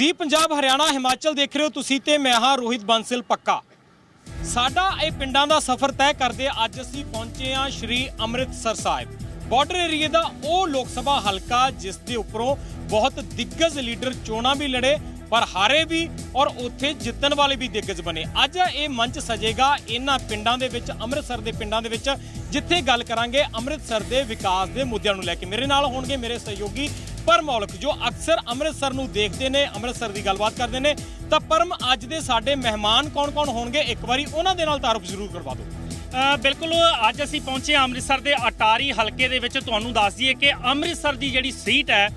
ਜੀ ਪੰਜਾਬ ਹਰਿਆਣਾ ਹਿਮਾਚਲ ਦੇਖ ਰਹੇ ਹੋ ਤੁਸੀਂ ਤੇ ਮੈਂ ਹਾਂ ਰੋਹਿਤ ਬਾਂਸਲ ਪੱਕਾ। ਸਾਡਾ ਇਹ ਪਿੰਡਾਂ ਦਾ ਸਫ਼ਰ ਤੈਅ ਕਰਦੇ ਅੱਜ ਅਸੀਂ ਪਹੁੰਚੇ ਹਾਂ ਸ਼੍ਰੀ ਅੰਮ੍ਰਿਤਸਰ ਸਾਹਿਬ। ਬਾਰਡਰ ਏਰੀਏ ਦਾ ਉਹ ਲੋਕ ਸਭਾ ਹਲਕਾ ਜਿਸ ਦੇ ਉੱਪਰੋਂ ਬਹੁਤ ਦਿੱਗਜ ਲੀਡਰ ਚੋਣਾਂ ਵੀ ਲੜੇ, ਪਰ ਹਾਰੇ ਵੀ ਔਰ ਉੱਥੇ ਜਿੱਤਣ ਵਾਲੇ ਵੀ ਦਿੱਗਜ ਬਣੇ। ਅੱਜ ਇਹ ਮੰਚ ਸਜੇਗਾ ਇਹਨਾਂ ਪਿੰਡਾਂ ਦੇ ਵਿੱਚ, ਅੰਮ੍ਰਿਤਸਰ ਦੇ ਪਿੰਡਾਂ ਦੇ ਵਿੱਚ, ਜਿੱਥੇ ਗੱਲ ਕਰਾਂਗੇ ਅੰਮ੍ਰਿਤਸਰ ਦੇ ਵਿਕਾਸ ਦੇ ਮੁੱਦਿਆਂ ਨੂੰ ਲੈ ਕੇ। ਮੇਰੇ ਨਾਲ ਹੋਣਗੇ ਮੇਰੇ ਸਹਿਯੋਗੀ ਪਰਮੌਲਕ ਜੋ ਅਕਸਰ ਅੰਮ੍ਰਿਤਸਰ ਨੂੰ ਦੇਖਦੇ ਨੇ, ਅੰਮ੍ਰਿਤਸਰ ਦੀ ਗੱਲਬਾਤ ਕਰਦੇ ਨੇ, ਤਾਂ ਪਰਮ ਅੱਜ ਦੇ ਸਾਡੇ ਮਹਿਮਾਨ ਕੌਣ-ਕੌਣ ਹੋਣਗੇ? ਇੱਕ ਵਾਰੀ ਉਹਨਾਂ ਦੇ ਨਾਲ ਤਾਰਫ ਜ਼ਰੂਰ ਕਰਵਾ ਦਿਓ। ਬਿਲਕੁਲ, ਅੱਜ ਅਸੀਂ ਪਹੁੰਚੇ ਹਾਂ ਅੰਮ੍ਰਿਤਸਰ ਦੇ ਅਟਾਰੀ ਹਲਕੇ ਦੇ ਵਿੱਚ। ਤੁਹਾਨੂੰ ਦੱਸ ਦਈਏ ਕਿ ਅੰਮ੍ਰਿਤਸਰ ਦੀ ਜਿਹੜੀ ਸੀਟ ਹੈ,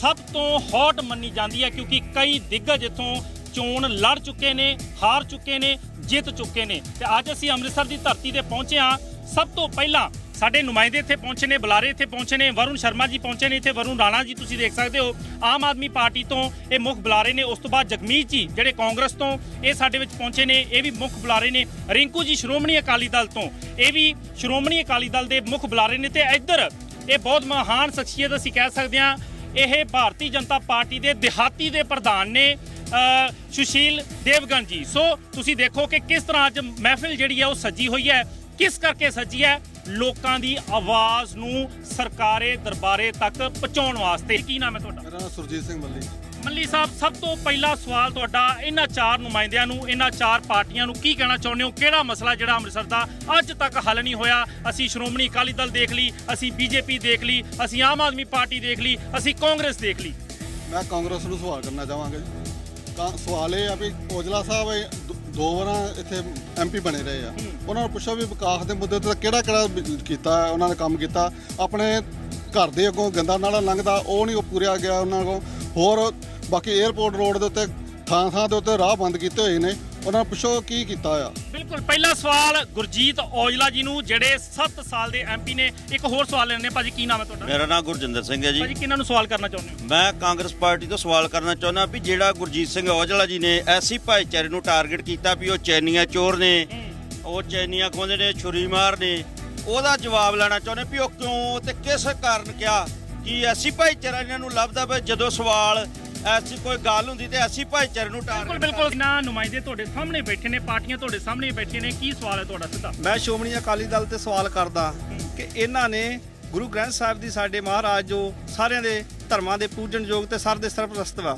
ਸਭ ਤੋਂ ਹੌਟ ਮੰਨੀ ਜਾਂਦੀ ਹੈ, ਕਿਉਂਕਿ ਕਈ ਦਿੱਗਜ ਇੱਥੋਂ ਚੋਣ ਲੜ ਚੁੱਕੇ ਨੇ, ਹਾਰ ਚੁੱਕੇ ਨੇ, ਜਿੱਤ ਚੁੱਕੇ ਨੇ। ਤੇ ਅੱਜ ਅਸੀਂ ਅੰਮ੍ਰਿਤਸਰ ਦੀ ਧਰਤੀ ਤੇ ਪਹੁੰਚੇ ਹਾਂ। ਸਭ ਤੋਂ ਪਹਿਲਾਂ ਸਾਡੇ ਨੁਮਾਇੰਦੇ ਇੱਥੇ ਪਹੁੰਚੇ ਨੇ, ਬੁਲਾਰੇ ਇੱਥੇ ਪਹੁੰਚੇ ਨੇ, ਵਰੁਣ ਸ਼ਰਮਾ ਜੀ ਪਹੁੰਚੇ ਨੇ ਇੱਥੇ, ਵਰੁਣ ਰਾਣਾ ਜੀ ਤੁਸੀਂ ਦੇਖ ਸਕਦੇ ਹੋ। ਆਮ ਆਦਮੀ ਪਾਰਟੀ ਤੋਂ ਇਹ ਮੁੱਖ ਬੁਲਾਰੇ ਨੇ, ਉਸ ਤੋਂ ਬਾਅਦ ਜਗਮੀਤ ਜੀ ਜਿਹੜੇ ਕਾਂਗਰਸ ਤੋਂ ਇਹ ਸਾਡੇ ਵਿੱਚ ਪਹੁੰਚੇ ਨੇ, ਇਹ ਵੀ ਮੁੱਖ ਬੁਲਾਰੇ ਨੇ। ਰਿੰਕੂ ਜੀ ਸ਼੍ਰੋਮਣੀ ਅਕਾਲੀ ਦਲ ਤੋਂ, ਇਹ ਵੀ ਸ਼੍ਰੋਮਣੀ ਅਕਾਲੀ ਦਲ ਦੇ ਮੁੱਖ ਬੁਲਾਰੇ ਨੇ ਤੇ ਇੱਧਰ ਇਹ ਬਹੁਤ ਮਹਾਨ ਸ਼ਖਸੀਅਤ ਅਸੀਂ ਕਹਿ ਸਕਦੇ ਹਾਂ, ਇਹ ਭਾਰਤੀ ਜਨਤਾ ਪਾਰਟੀ ਦੇ ਦਿਹਾਤੀ ਦੇ ਪ੍ਰਧਾਨ ਨੇ ਸੁਸ਼ੀਲ ਦੇਵਗਨ ਜੀ। ਸੋ ਤੁਸੀਂ ਦੇਖੋ ਕਿ ਕਿਸ ਤਰ੍ਹਾਂ ਅੱਜ ਮਹਿਫਿਲ ਜਿਹੜੀ ਹੈ ਉਹ ਸੱਜੀ ਹੋਈ ਹੈ। ਕਿਸ ਕਰਕੇ ਸੱਜੀ ਹੈ? ਲੋਕਾਂ ਦੀ ਆਵਾਜ਼ ਨੂੰ ਸਰਕਾਰੇ ਦਰਬਾਰੇ ਤੱਕ ਪਹੁੰਚਾਉਣ ਵਾਸਤੇ। ਕੀ ਨਾਮ ਹੈ ਤੁਹਾਡਾ? ਮੇਰਾ ਨਾਮ ਸੁਰਜੀਤ ਸਿੰਘ ਮੱਲੀ। ਮੱਲੀ ਸਾਹਿਬ ਸਭ ਤੋਂ ਪਹਿਲਾ ਸਵਾਲ ਤੁਹਾਡਾ ਇਹਨਾਂ ਚਾਰ ਨੁਮਾਇੰਦਿਆਂ ਨੂੰ ਇਹਨਾਂ ਚਾਰ ਪਾਰਟੀਆਂ ਨੂੰ ਕੀ ਕਹਿਣਾ ਚਾਹੁੰਦੇ ਹੋ? ਕਿਹੜਾ ਮਸਲਾ ਜਿਹੜਾ ਅੰਮ੍ਰਿਤਸਰ ਦਾ ਅੱਜ ਤੱਕ ਹੱਲ ਨਹੀਂ ਹੋਇਆ? ਅਸੀਂ ਸ਼੍ਰੋਮਣੀ ਅਕਾਲੀ ਦਲ ਦੇਖ ਲਈ ਅਸੀਂ ਬੀਜੇਪੀ ਦੇਖ ਲਈ ਅਸੀਂ ਆਮ ਆਦਮੀ ਪਾਰਟੀ ਦੇਖ ਲਈ ਅਸੀਂ ਕਾਂਗਰਸ ਦੇਖ ਲਈ। ਮੈਂ ਕਾਂਗਰਸ ਨੂੰ ਸਵਾਲ ਕਰਨਾ ਚਾਹਾਂਗਾ ਜੀ। ਸਵਾਲ ਇਹ ਆ ਵੀ ਔਜਲਾ ਸਾਹਿਬ ਦੋ ਵਾਰਾਂ ਇੱਥੇ ਐਮਪੀ ਬਣੇ ਰਹੇ ਆ। ਉਹਨਾਂ ਨੂੰ ਪੁੱਛਿਆ ਵੀ ਵਿਕਾਸ ਦੇ ਮੁੱਦੇ ਤੇ ਕਿਹੜਾ ਕਿਹੜਾ ਕੀਤਾ, ਉਹਨਾਂ ਨੇ ਕੰਮ ਕੀਤਾ। ਆਪਣੇ ਘਰ ਦੇ ਅੱਗੋਂ ਗੰਦਾ ਨਾਲਾ ਲੰਘਦਾ, ਉਹ ਨਹੀਂ ਉਹ ਪੂਰਿਆ ਗਿਆ ਉਹਨਾਂ ਕੋਲ। ਹੋਰ ਬਾਕੀ 에어ਪੋਰਟ ਰੋਡ ਦੇ ਉੱਤੇ ਥਾਂ ਥਾਂ ਦੇ ਉੱਤੇ ਰਾਹ ਬੰਦ ਕੀਤੇ ਹੋਏ ਨੇ। ਉਹਨਾਂ ਪੁੱਛੋ ਕੀ ਕੀਤਾ ਆ ਬਿਲਕੁਲ ਪਹਿਲਾ ਸਵਾਲ ਗੁਰਜੀਤ ਔਜਲਾ ਜੀ ਨੂੰ ਜਿਹੜੇ 7 ਸਾਲ ਦੇ ਐਮਪੀ ਨੇ। ਇੱਕ ਹੋਰ ਸਵਾਲ ਲੈਣੇ ਭਾਜੀ ਕੀ ਨਾਮ ਹੈ ਤੁਹਾਡਾ? ਮੇਰਾ ਨਾਮ ਗੁਰਜਿੰਦਰ ਸਿੰਘ ਹੈ ਜੀ। ਭਾਜੀ ਕਿਹਨਾਂ ਨੂੰ ਸਵਾਲ ਕਰਨਾ ਚਾਹੁੰਦੇ ਹੋ? ਮੈਂ ਕਾਂਗਰਸ ਪਾਰਟੀ ਤੋਂ ਸਵਾਲ ਕਰਨਾ ਚਾਹੁੰਦਾ ਵੀ ਜਿਹੜਾ ਗੁਰਜੀਤ ਸਿੰਘ ਔਜਲਾ ਜੀ ਨੇ ਐਸੀ ਭਾਈਚਾਰੇ ਨੂੰ ਟਾਰਗੇਟ ਕੀਤਾ ਵੀ ਉਹ ਚੈਨੀਆਂ ਚੋਰ ਨੇ ਉਹ ਚੈਨੀਆਂ ਖੋਹਦੇ ਨੇ ਛੁਰੀ ਮਾਰ ਨੇ ਉਹਦਾ ਜਵਾਬ ਲੈਣਾ ਚਾਹੁੰਦੇ ਵੀ ਉਹ ਕਿਉਂ ਤੇ ਕਿਸ ਕਾਰਨ ਕਿਹਾ ਕਿ ਐਸੀ ਭਾਈਚਾਰਾ ਇਹਨਾਂ ਨੂੰ ਲੱਭਦਾ ਵੀ ਜਦੋਂ ਸਵਾਲ ਐਸੀ ਕੋਈ ਗੱਲ ਹੁੰਦੀ ਤੇ ਐਸੀ ਭਾਈਚਾਰੇ ਨੂੰ ਬਿਲਕੁਲ ਟਾਰਗੇਟ ਬਿਲਕੁਲ। ਨਾ ਨੁਮਾਇੰਦੇ ਤੁਹਾਡੇ ਸਾਹਮਣੇ ਬੈਠੇ ਨੇ ਪਾਰਟੀਆਂ ਤੁਹਾਡੇ ਸਾਹਮਣੇ ਬੈਠੇ ਨੇ ਕੀ ਸਵਾਲ ਹੈ ਤੁਹਾਡਾ ਸਿੱਧਾ? ਮੈਂ ਸ਼੍ਰੋਮਣੀ ਅਕਾਲੀ ਦਲ ਤੇ ਸਵਾਲ ਕਰਦਾ ਕਿ ਇਹਨਾਂ ਨੇ ਗੁਰੂ ਗ੍ਰੰਥ ਸਾਹਿਬ ਦੀ ਸਾਡੇ ਮਹਾਰਾਜ ਜੋ ਸਾਰਿਆਂ ਦੇ ਧਰਮਾਂ ਦੇ ਪੂਜਨਯੋਗ ਤੇ ਸਰ ਦੇ ਸਰਪ੍ਰਸਤ ਵਾ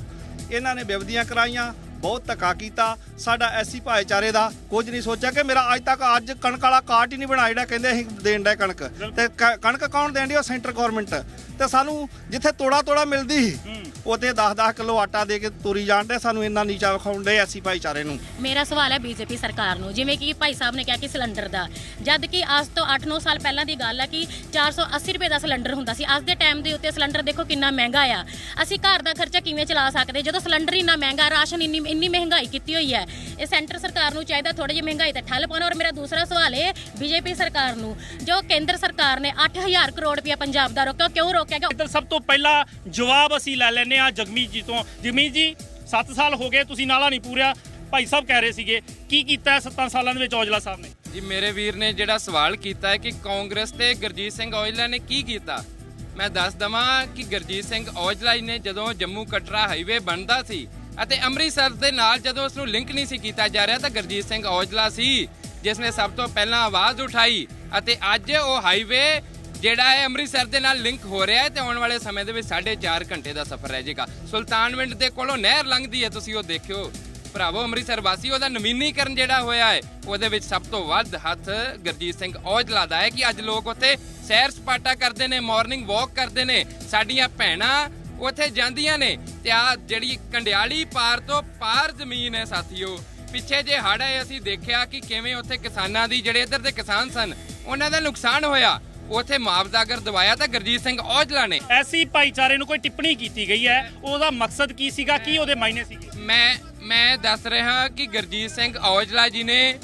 ਇਹਨਾਂ ਨੇ ਬਿਵਦੀਆਂ ਕਰਾਈਆਂ ਬਹੁਤ ਧੱਕਾ ਕੀਤਾ। ਸਾਡਾ ਐਸੀ ਭਾਈਚਾਰੇ ਦਾ ਕੁਝ ਨਹੀਂ ਸੋਚਿਆ ਕਿ ਮੇਰਾ ਅੱਜ ਤੱਕ ਅੱਜ ਕਣਕ ਵਾਲਾ ਕਾਰਟ ਹੀ ਨਹੀਂ ਬਣਾਇਆ ਜਿਹੜਾ ਕਹਿੰਦੇ ਅਸੀਂ ਦੇਣ ਦਾ ਕਣਕ। ਤੇ ਕਣਕ ਕੌਣ ਦੇਣ ਉਹ ਸੈਂਟਰ ਗਵਰਨਮੈਂਟ ਤੇ ਸਾਨੂੰ ਜਿੱਥੇ ਤੋੜਾ ਤੋੜਾ ਮਿਲਦੀ ਸੀ ਉੱਥੇ 10-10 ਕਿਲੋ ਆਟਾ ਦੇ ਕੇ ਤੁਰੀ ਜਾਂਦੇ ਸਾਨੂੰ ਇੰਨਾ ਨੀਚਾ ਵਿਖਾਉਣ ਦੇ ਐਸੀ ਭਾਈਚਾਰੇ ਨੂੰ। ਮੇਰਾ ਸਵਾਲ ਹੈ ਬੀਜੇਪੀ ਸਰਕਾਰ ਨੂੰ ਜਿਵੇਂ ਕਿ ਭਾਈ ਸਾਹਿਬ ਨੇ ਕਿਹਾ ਕਿ ਸਿਲੰਡਰ ਦਾ। ਜਦ ਕਿ ਅੱਜ ਤੋਂ 8-9 ਸਾਲ ਪਹਿਲਾਂ ਦੀ ਗੱਲ ਹੈ ਕਿ 480 ਰੁਪਏ ਦਾ ਸਿਲੰਡਰ ਹੁੰਦਾ ਸੀ। ਅੱਜ ਦੇ ਟਾਈਮ ਦੇ ਉੱਤੇ ਸਿਲੰਡਰ ਦੇਖੋ ਕਿੰਨਾ ਮਹਿੰਗਾ ਆ। ਅਸੀਂ ਘਰ ਦਾ ਖਰਚਾ ਕਿਵੇਂ ਚਲਾ ਸਕਦੇ? ਜਦੋਂ ਸਿਲੰਡਰ ਇੰਨਾ ਮਹਿੰਗਾ ਰਾਸ਼ਨ ਇੰਨੀ ਇੰਨੀ ਮਹਿੰਗਾਈ ਕੀਤੀ ਹੋਈ ਹੈ। ਇਹ ਸੈਂਟਰ ਸਰਕਾਰ ਨੂੰ ਚਾਹੀਦਾ ਥੋੜੀ ਜਿਹੀ ਮਹਿੰਗਾਈ ਤੇ ਠੱਲ ਪਾਉਣਾ। ਔਰ ਮੇਰਾ ਦੂਸਰਾ ਸਵਾਲ ਹੈ ਬੀਜੇਪੀ ਸਰਕਾਰ ਨੂੰ ਜੋ ਕੇਂਦਰ ਸਰਕਾਰ ਨੇ 8000 ਕਰੋੜ ਰੁਪਇਆ ਪੰਜਾਬ ਦਾ ਰੋਕਿਆ ਕਿਉਂ ਰੋਕਿਆ? ਗਿਆ ਸਭ ਤੋਂ ਪਹਿਲਾਂ ਜਵਾਬ ਅਸੀਂ ਲੈ ਲੈਨੇ ਆ ਜਗਮੀਤ ਜੀ ਤੋਂ। ਜਗਮੀਤ ਜੀ 7 ਸਾਲ ਹੋ ਗਏ ਤੁਸੀਂ ਨਾਲਾ ਨਹੀਂ ਪੂਰਿਆ। ਭਾਈ ਸਾਹਿਬ ਕਹਿ ਰਹੇ ਸੀਗੇ ਕੀ ਕੀਤਾ 7 ਸਾਲਾਂ ਦੇ ਵਿੱਚ ਔਜਲਾ ਸਾਹਿਬ ਨੇ? ਜੀ ਮੇਰੇ ਵੀਰ ਨੇ ਜਿਹੜਾ ਸਵਾਲ ਕੀਤਾ ਹੈ ਕਿ ਕਾਂਗਰਸ ਤੇ ਗੁਰਜੀਤ ਸਿੰਘ ਔਜਲਾ ਨੇ ਕੀ ਕੀਤਾ? ਮੈਂ ਦੱਸ ਦਵਾਂ ਕਿ ਗੁਰਜੀਤ ਸਿੰਘ ਔਜਲਾ ਜੀ ਨੇ ਜਦੋਂ ਜੰਮੂ ਕਟਰਾ ਹਾਈਵੇ ਬਣਦਾ ਸੀ ਅਤੇ ਅੰਮ੍ਰਿਤਸਰ ਦੇ ਨਾਲ ਜਦੋਂ ਉਸ ਨੂੰ ਲਿੰਕ ਨਹੀਂ ਸੀ ਕੀਤਾ ਜਾ ਰਿਹਾ ਤਾਂ ਗੁਰਜੀਤ ਸਿੰਘ ਔਜਲਾ ਸੀ, ਜਿਸ ਨੇ ਸਭ ਤੋਂ ਪਹਿਲਾਂ ਆਵਾਜ਼ ਉਠਾਈ ਅਤੇ ਅੱਜ ਉਹ ਹਾਈਵੇ ਜਿਹੜਾ ਹੈ ਅੰਮ੍ਰਿਤਸਰ ਦੇ ਨਾਲ ਲਿੰਕ ਹੋ ਰਿਹਾ ਹੈ ਤੇ ਆਉਣ ਵਾਲੇ ਸਮੇਂ ਦੇ ਵਿੱਚ 4.5 ਘੰਟੇ ਦਾ ਸਫ਼ਰ ਰਹਿ ਜਾਏਗਾ। ਸੁਲਤਾਨਵਿੰਡ ਦੇ ਕੋਲੋਂ ਨਹਿਰ ਲੰਘਦੀ ਹੈ, ਤੁਸੀਂ ਉਹ ਦੇਖਿਓ। ਭਰਾਵੋ, ਅੰਮ੍ਰਿਤਸਰ ਵਾਸੀ ਉਹਦਾ ਨਵੀਨੀਕਰਨ ਜਿਹੜਾ ਹੋਇਆ ਹੈ, ਉਹਦੇ ਵਿੱਚ ਸਭ ਤੋਂ ਵੱਧ ਹੱਥ ਗੁਰਜੀਤ ਸਿੰਘ ਔਜਲਾ ਦਾ ਹੈ ਕਿ ਅੱਜ ਲੋਕ ਉੱਥੇ ਸੈਰ ਸਪਾਟਾ ਕਰਦੇ ਨੇ ਮਾਰਨਿੰਗ ਵਾਕ ਕਰਦੇ ਨੇ। ਸਾਡੀਆਂ ਭੈਣਾਂ ਉੱਥੇ ਜਾਂਦੀਆਂ ਨੇ ਤੇ ਆ ਜਿਹੜੀ ਕੰਡਿਆਲੀ ਪਾਰ ਤੋਂ ਪਾਰ ਜ਼ਮੀਨ ਹੈ ਸਾਥੀਓ ਪਿੱਛੇ ਜੇ ਹੜ੍ਹ ਆਏ ਅਸੀਂ ਦੇਖਿਆ ਕਿ ਕਿਵੇਂ ਉੱਥੇ ਕਿਸਾਨਾਂ ਦੀ ਜਿਹੜੇ ਇੱਧਰ ਦੇ ਕਿਸਾਨ ਸਨ ਉਹਨਾਂ ਦਾ ਨੁਕਸਾਨ ਹੋਇਆ। ਉੱਥੇ ਮੁਆਵਜ਼ਾ ਅਗਰ ਦਵਾਇਆ ਤਾਂ ਗੁਰਜੀਤ ਸਿੰਘ ਔਜਲਾ ਨੇ। ਐਸੀ ਭਾਈਚਾਰੇ ਨੂੰ ਕੋਈ ਟਿੱਪਣੀ ਕੀਤੀ ਗਈ ਹੈ? ਉਹਦਾ ਮਕਸਦ ਕੀ ਸੀਗਾ? ਕੀ ਉਹਦੇ ਮਾਇਨੇ ਸੀਗੇ? ਮੈਂ ਮੈਂ ਦੱਸ ਰਿਹਾ ਕਿ ਗੁਰਜੀਤ ਸਿੰਘ ਔਜਲਾ ਜੀ ਨੇ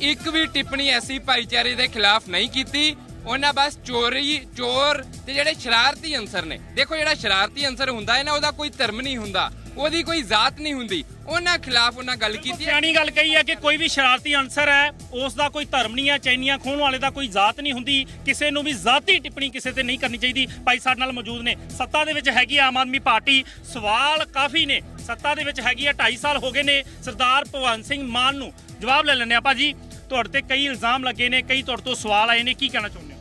ਇੱਕ ਵੀ ਟਿੱਪਣੀ ਐਸੀ ਭਾਈਚਾਰੇ ਦੇ ਖਿਲਾਫ ਨਹੀਂ ਕੀਤੀ। ਉਹਨਾਂ ਬਸ ਚੋਰੀ ਚੋਰ ਤੇ ਜਿਹੜੇ ਸ਼ਰਾਰਤੀ ਅੰਸਰ ਨੇ। ਦੇਖੋ ਜਿਹੜਾ ਸ਼ਰਾਰਤੀ ਅੰਸਰ ਹੁੰਦਾ ਹੈ ਨਾ ਉਹਦਾ ਕੋਈ ਧਰਮ ਨਹੀਂ ਹੁੰਦਾ। ਉਹਦੀ ਕੋਈ ਜ਼ਾਤ ਨਹੀਂ ਹੁੰਦੀ। ਉਹਨਾਂ ਖਿਲਾਫ ਉਹਨਾਂ ਗੱਲ ਕੀਤੀ ਹੈ। ਸਿਆਣੀ ਗੱਲ ਕਹੀ ਹੈ ਕਿ ਕੋਈ ਵੀ ਸ਼ਰਾਰਤੀ ਅਨਸਰ ਹੈ ਉਸ ਦਾ ਕੋਈ ਧਰਮ ਨਹੀਂ ਹੈ ਚੈਨੀਆਂ ਖੋਣ ਵਾਲੇ ਦਾ ਕੋਈ ਜ਼ਾਤ ਨਹੀਂ ਹੁੰਦੀ। ਕਿਸੇ ਨੂੰ ਵੀ ਜ਼ਾਤੀ ਟਿੱਪਣੀ ਕਿਸੇ ਤੇ ਨਹੀਂ ਕਰਨੀ ਚਾਹੀਦੀ। ਭਾਈ ਸਾਡੇ ਨਾਲ ਮੌਜੂਦ ਨੇ। ਸੱਤਾ ਦੇ ਵਿੱਚ ਹੈਗੀ ਆਮ ਆਦਮੀ ਪਾਰਟੀ। ਸਵਾਲ ਕਾਫੀ ਨੇ। ਸੱਤਾ ਦੇ ਵਿੱਚ ਹੈਗੀ ਆ 2.5 ਸਾਲ ਹੋ ਗਏ ਨੇ। ਸਰਦਾਰ ਭਗਵੰਤ ਸਿੰਘ ਮਾਨ ਨੂੰ ਜਵਾਬ ਲੈ ਲੈਣੇ ਆਪਾਂ ਜੀ। ਤੁਹਾਡੇ ਤੇ ਕਈ ਇਲਜ਼ਾਮ ਲੱਗੇ ਨੇ ਕਈ ਤੁਹਾਡੇ ਤੋਂ ਸਵਾਲ ਆਏ ਨੇ। ਕੀ ਕਹਿਣਾ ਚਾਹੁੰਦੇ ਹੋ?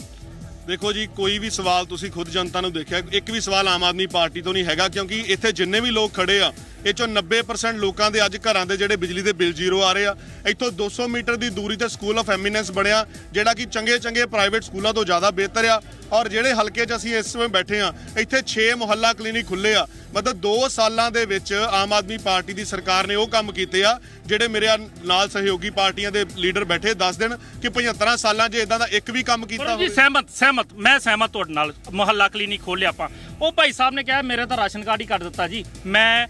ਦੇਖੋ ਜੀ, ਕੋਈ ਵੀ ਸਵਾਲ ਤੁਸੀਂ ਖੁਦ ਜਨਤਾ ਨੂੰ ਦੇਖਿਆ, ਇੱਕ ਵੀ ਸਵਾਲ ਆਮ ਆਦਮੀ ਪਾਰਟੀ ਤੋਂ ਨਹੀਂ ਹੈਗਾ, ਕਿਉਂਕਿ ਇੱਥੇ ਜਿੰਨੇ ਵੀ ਲੋਕ ਖੜੇ ਆ ਇਹ ਚੋਂ 90% ਲੋਕਾਂ ਦੇ ਅੱਜ ਘਰਾਂ ਦੇ ਜਿਹੜੇ ਬਿਜਲੀ ਦੇ ਬਿੱਲ ਜ਼ੀਰੋ ਆ ਰਹੇ ਆ। ਇੱਥੋਂ 200 ਮੀਟਰ ਦੀ ਦੂਰੀ ਤੇ ਸਕੂਲ ਆਫ ਐਮੀਨੈਂਸ ਬਣਿਆ ਜਿਹੜਾ ਕਿ ਚੰਗੇ ਚੰਗੇ ਪ੍ਰਾਈਵੇਟ ਸਕੂਲਾਂ ਤੋਂ ਜ਼ਿਆਦਾ ਬਿਹਤਰ ਆ। ਔਰ ਜਿਹੜੇ ਹਲਕੇ 'ਚ ਅਸੀਂ ਇਸ ਸਮੇਂ ਬੈਠੇ ਆ ਇੱਥੇ 6 ਮੁਹੱਲਾ ਕਲੀਨਿਕ ਖੁੱਲੇ ਆ। ਮਤਲਬ 2 ਸਾਲਾਂ ਦੇ ਵਿੱਚ ਆਮ ਆਦਮੀ ਪਾਰਟੀ ਦੀ ਸਰਕਾਰ ਨੇ ਉਹ ਕੰਮ ਕੀਤੇ ਆ ਜਿਹੜੇ ਮੇਰੇ ਨਾਲ ਸਹਿਯੋਗੀ ਪਾਰਟੀਆਂ ਦੇ ਲੀਡਰ ਬੈਠੇ ਦੱਸ ਦੇਣ ਕਿ 75 ਸਾਲਾਂ 'ਚ ਇਦਾਂ ਦਾ ਇੱਕ ਵੀ ਕੰਮ ਕੀਤਾ ਜੀ ਹੋਵੇ। ਸਹਿਮਤ ਸਹਿਮਤ ਮੈਂ ਸਹਿਮਤ ਤੁਹਾਡੇ ਨਾਲ। ਮੁਹੱਲਾ ਕਲੀਨਿਕ ਖੋਲਿਆ ਆਪਾਂ। ਉਹ ਭਾਈ ਸਾਹਿਬ ਨੇ ਕਿਹਾ, ਮੇਰਾ ਤਾਂ ਰਾਸ਼ਨ ਕਾਰਡ ਹੀ ਕੱਟ ਦਿੱਤਾ ਜੀ। ਮੈਂ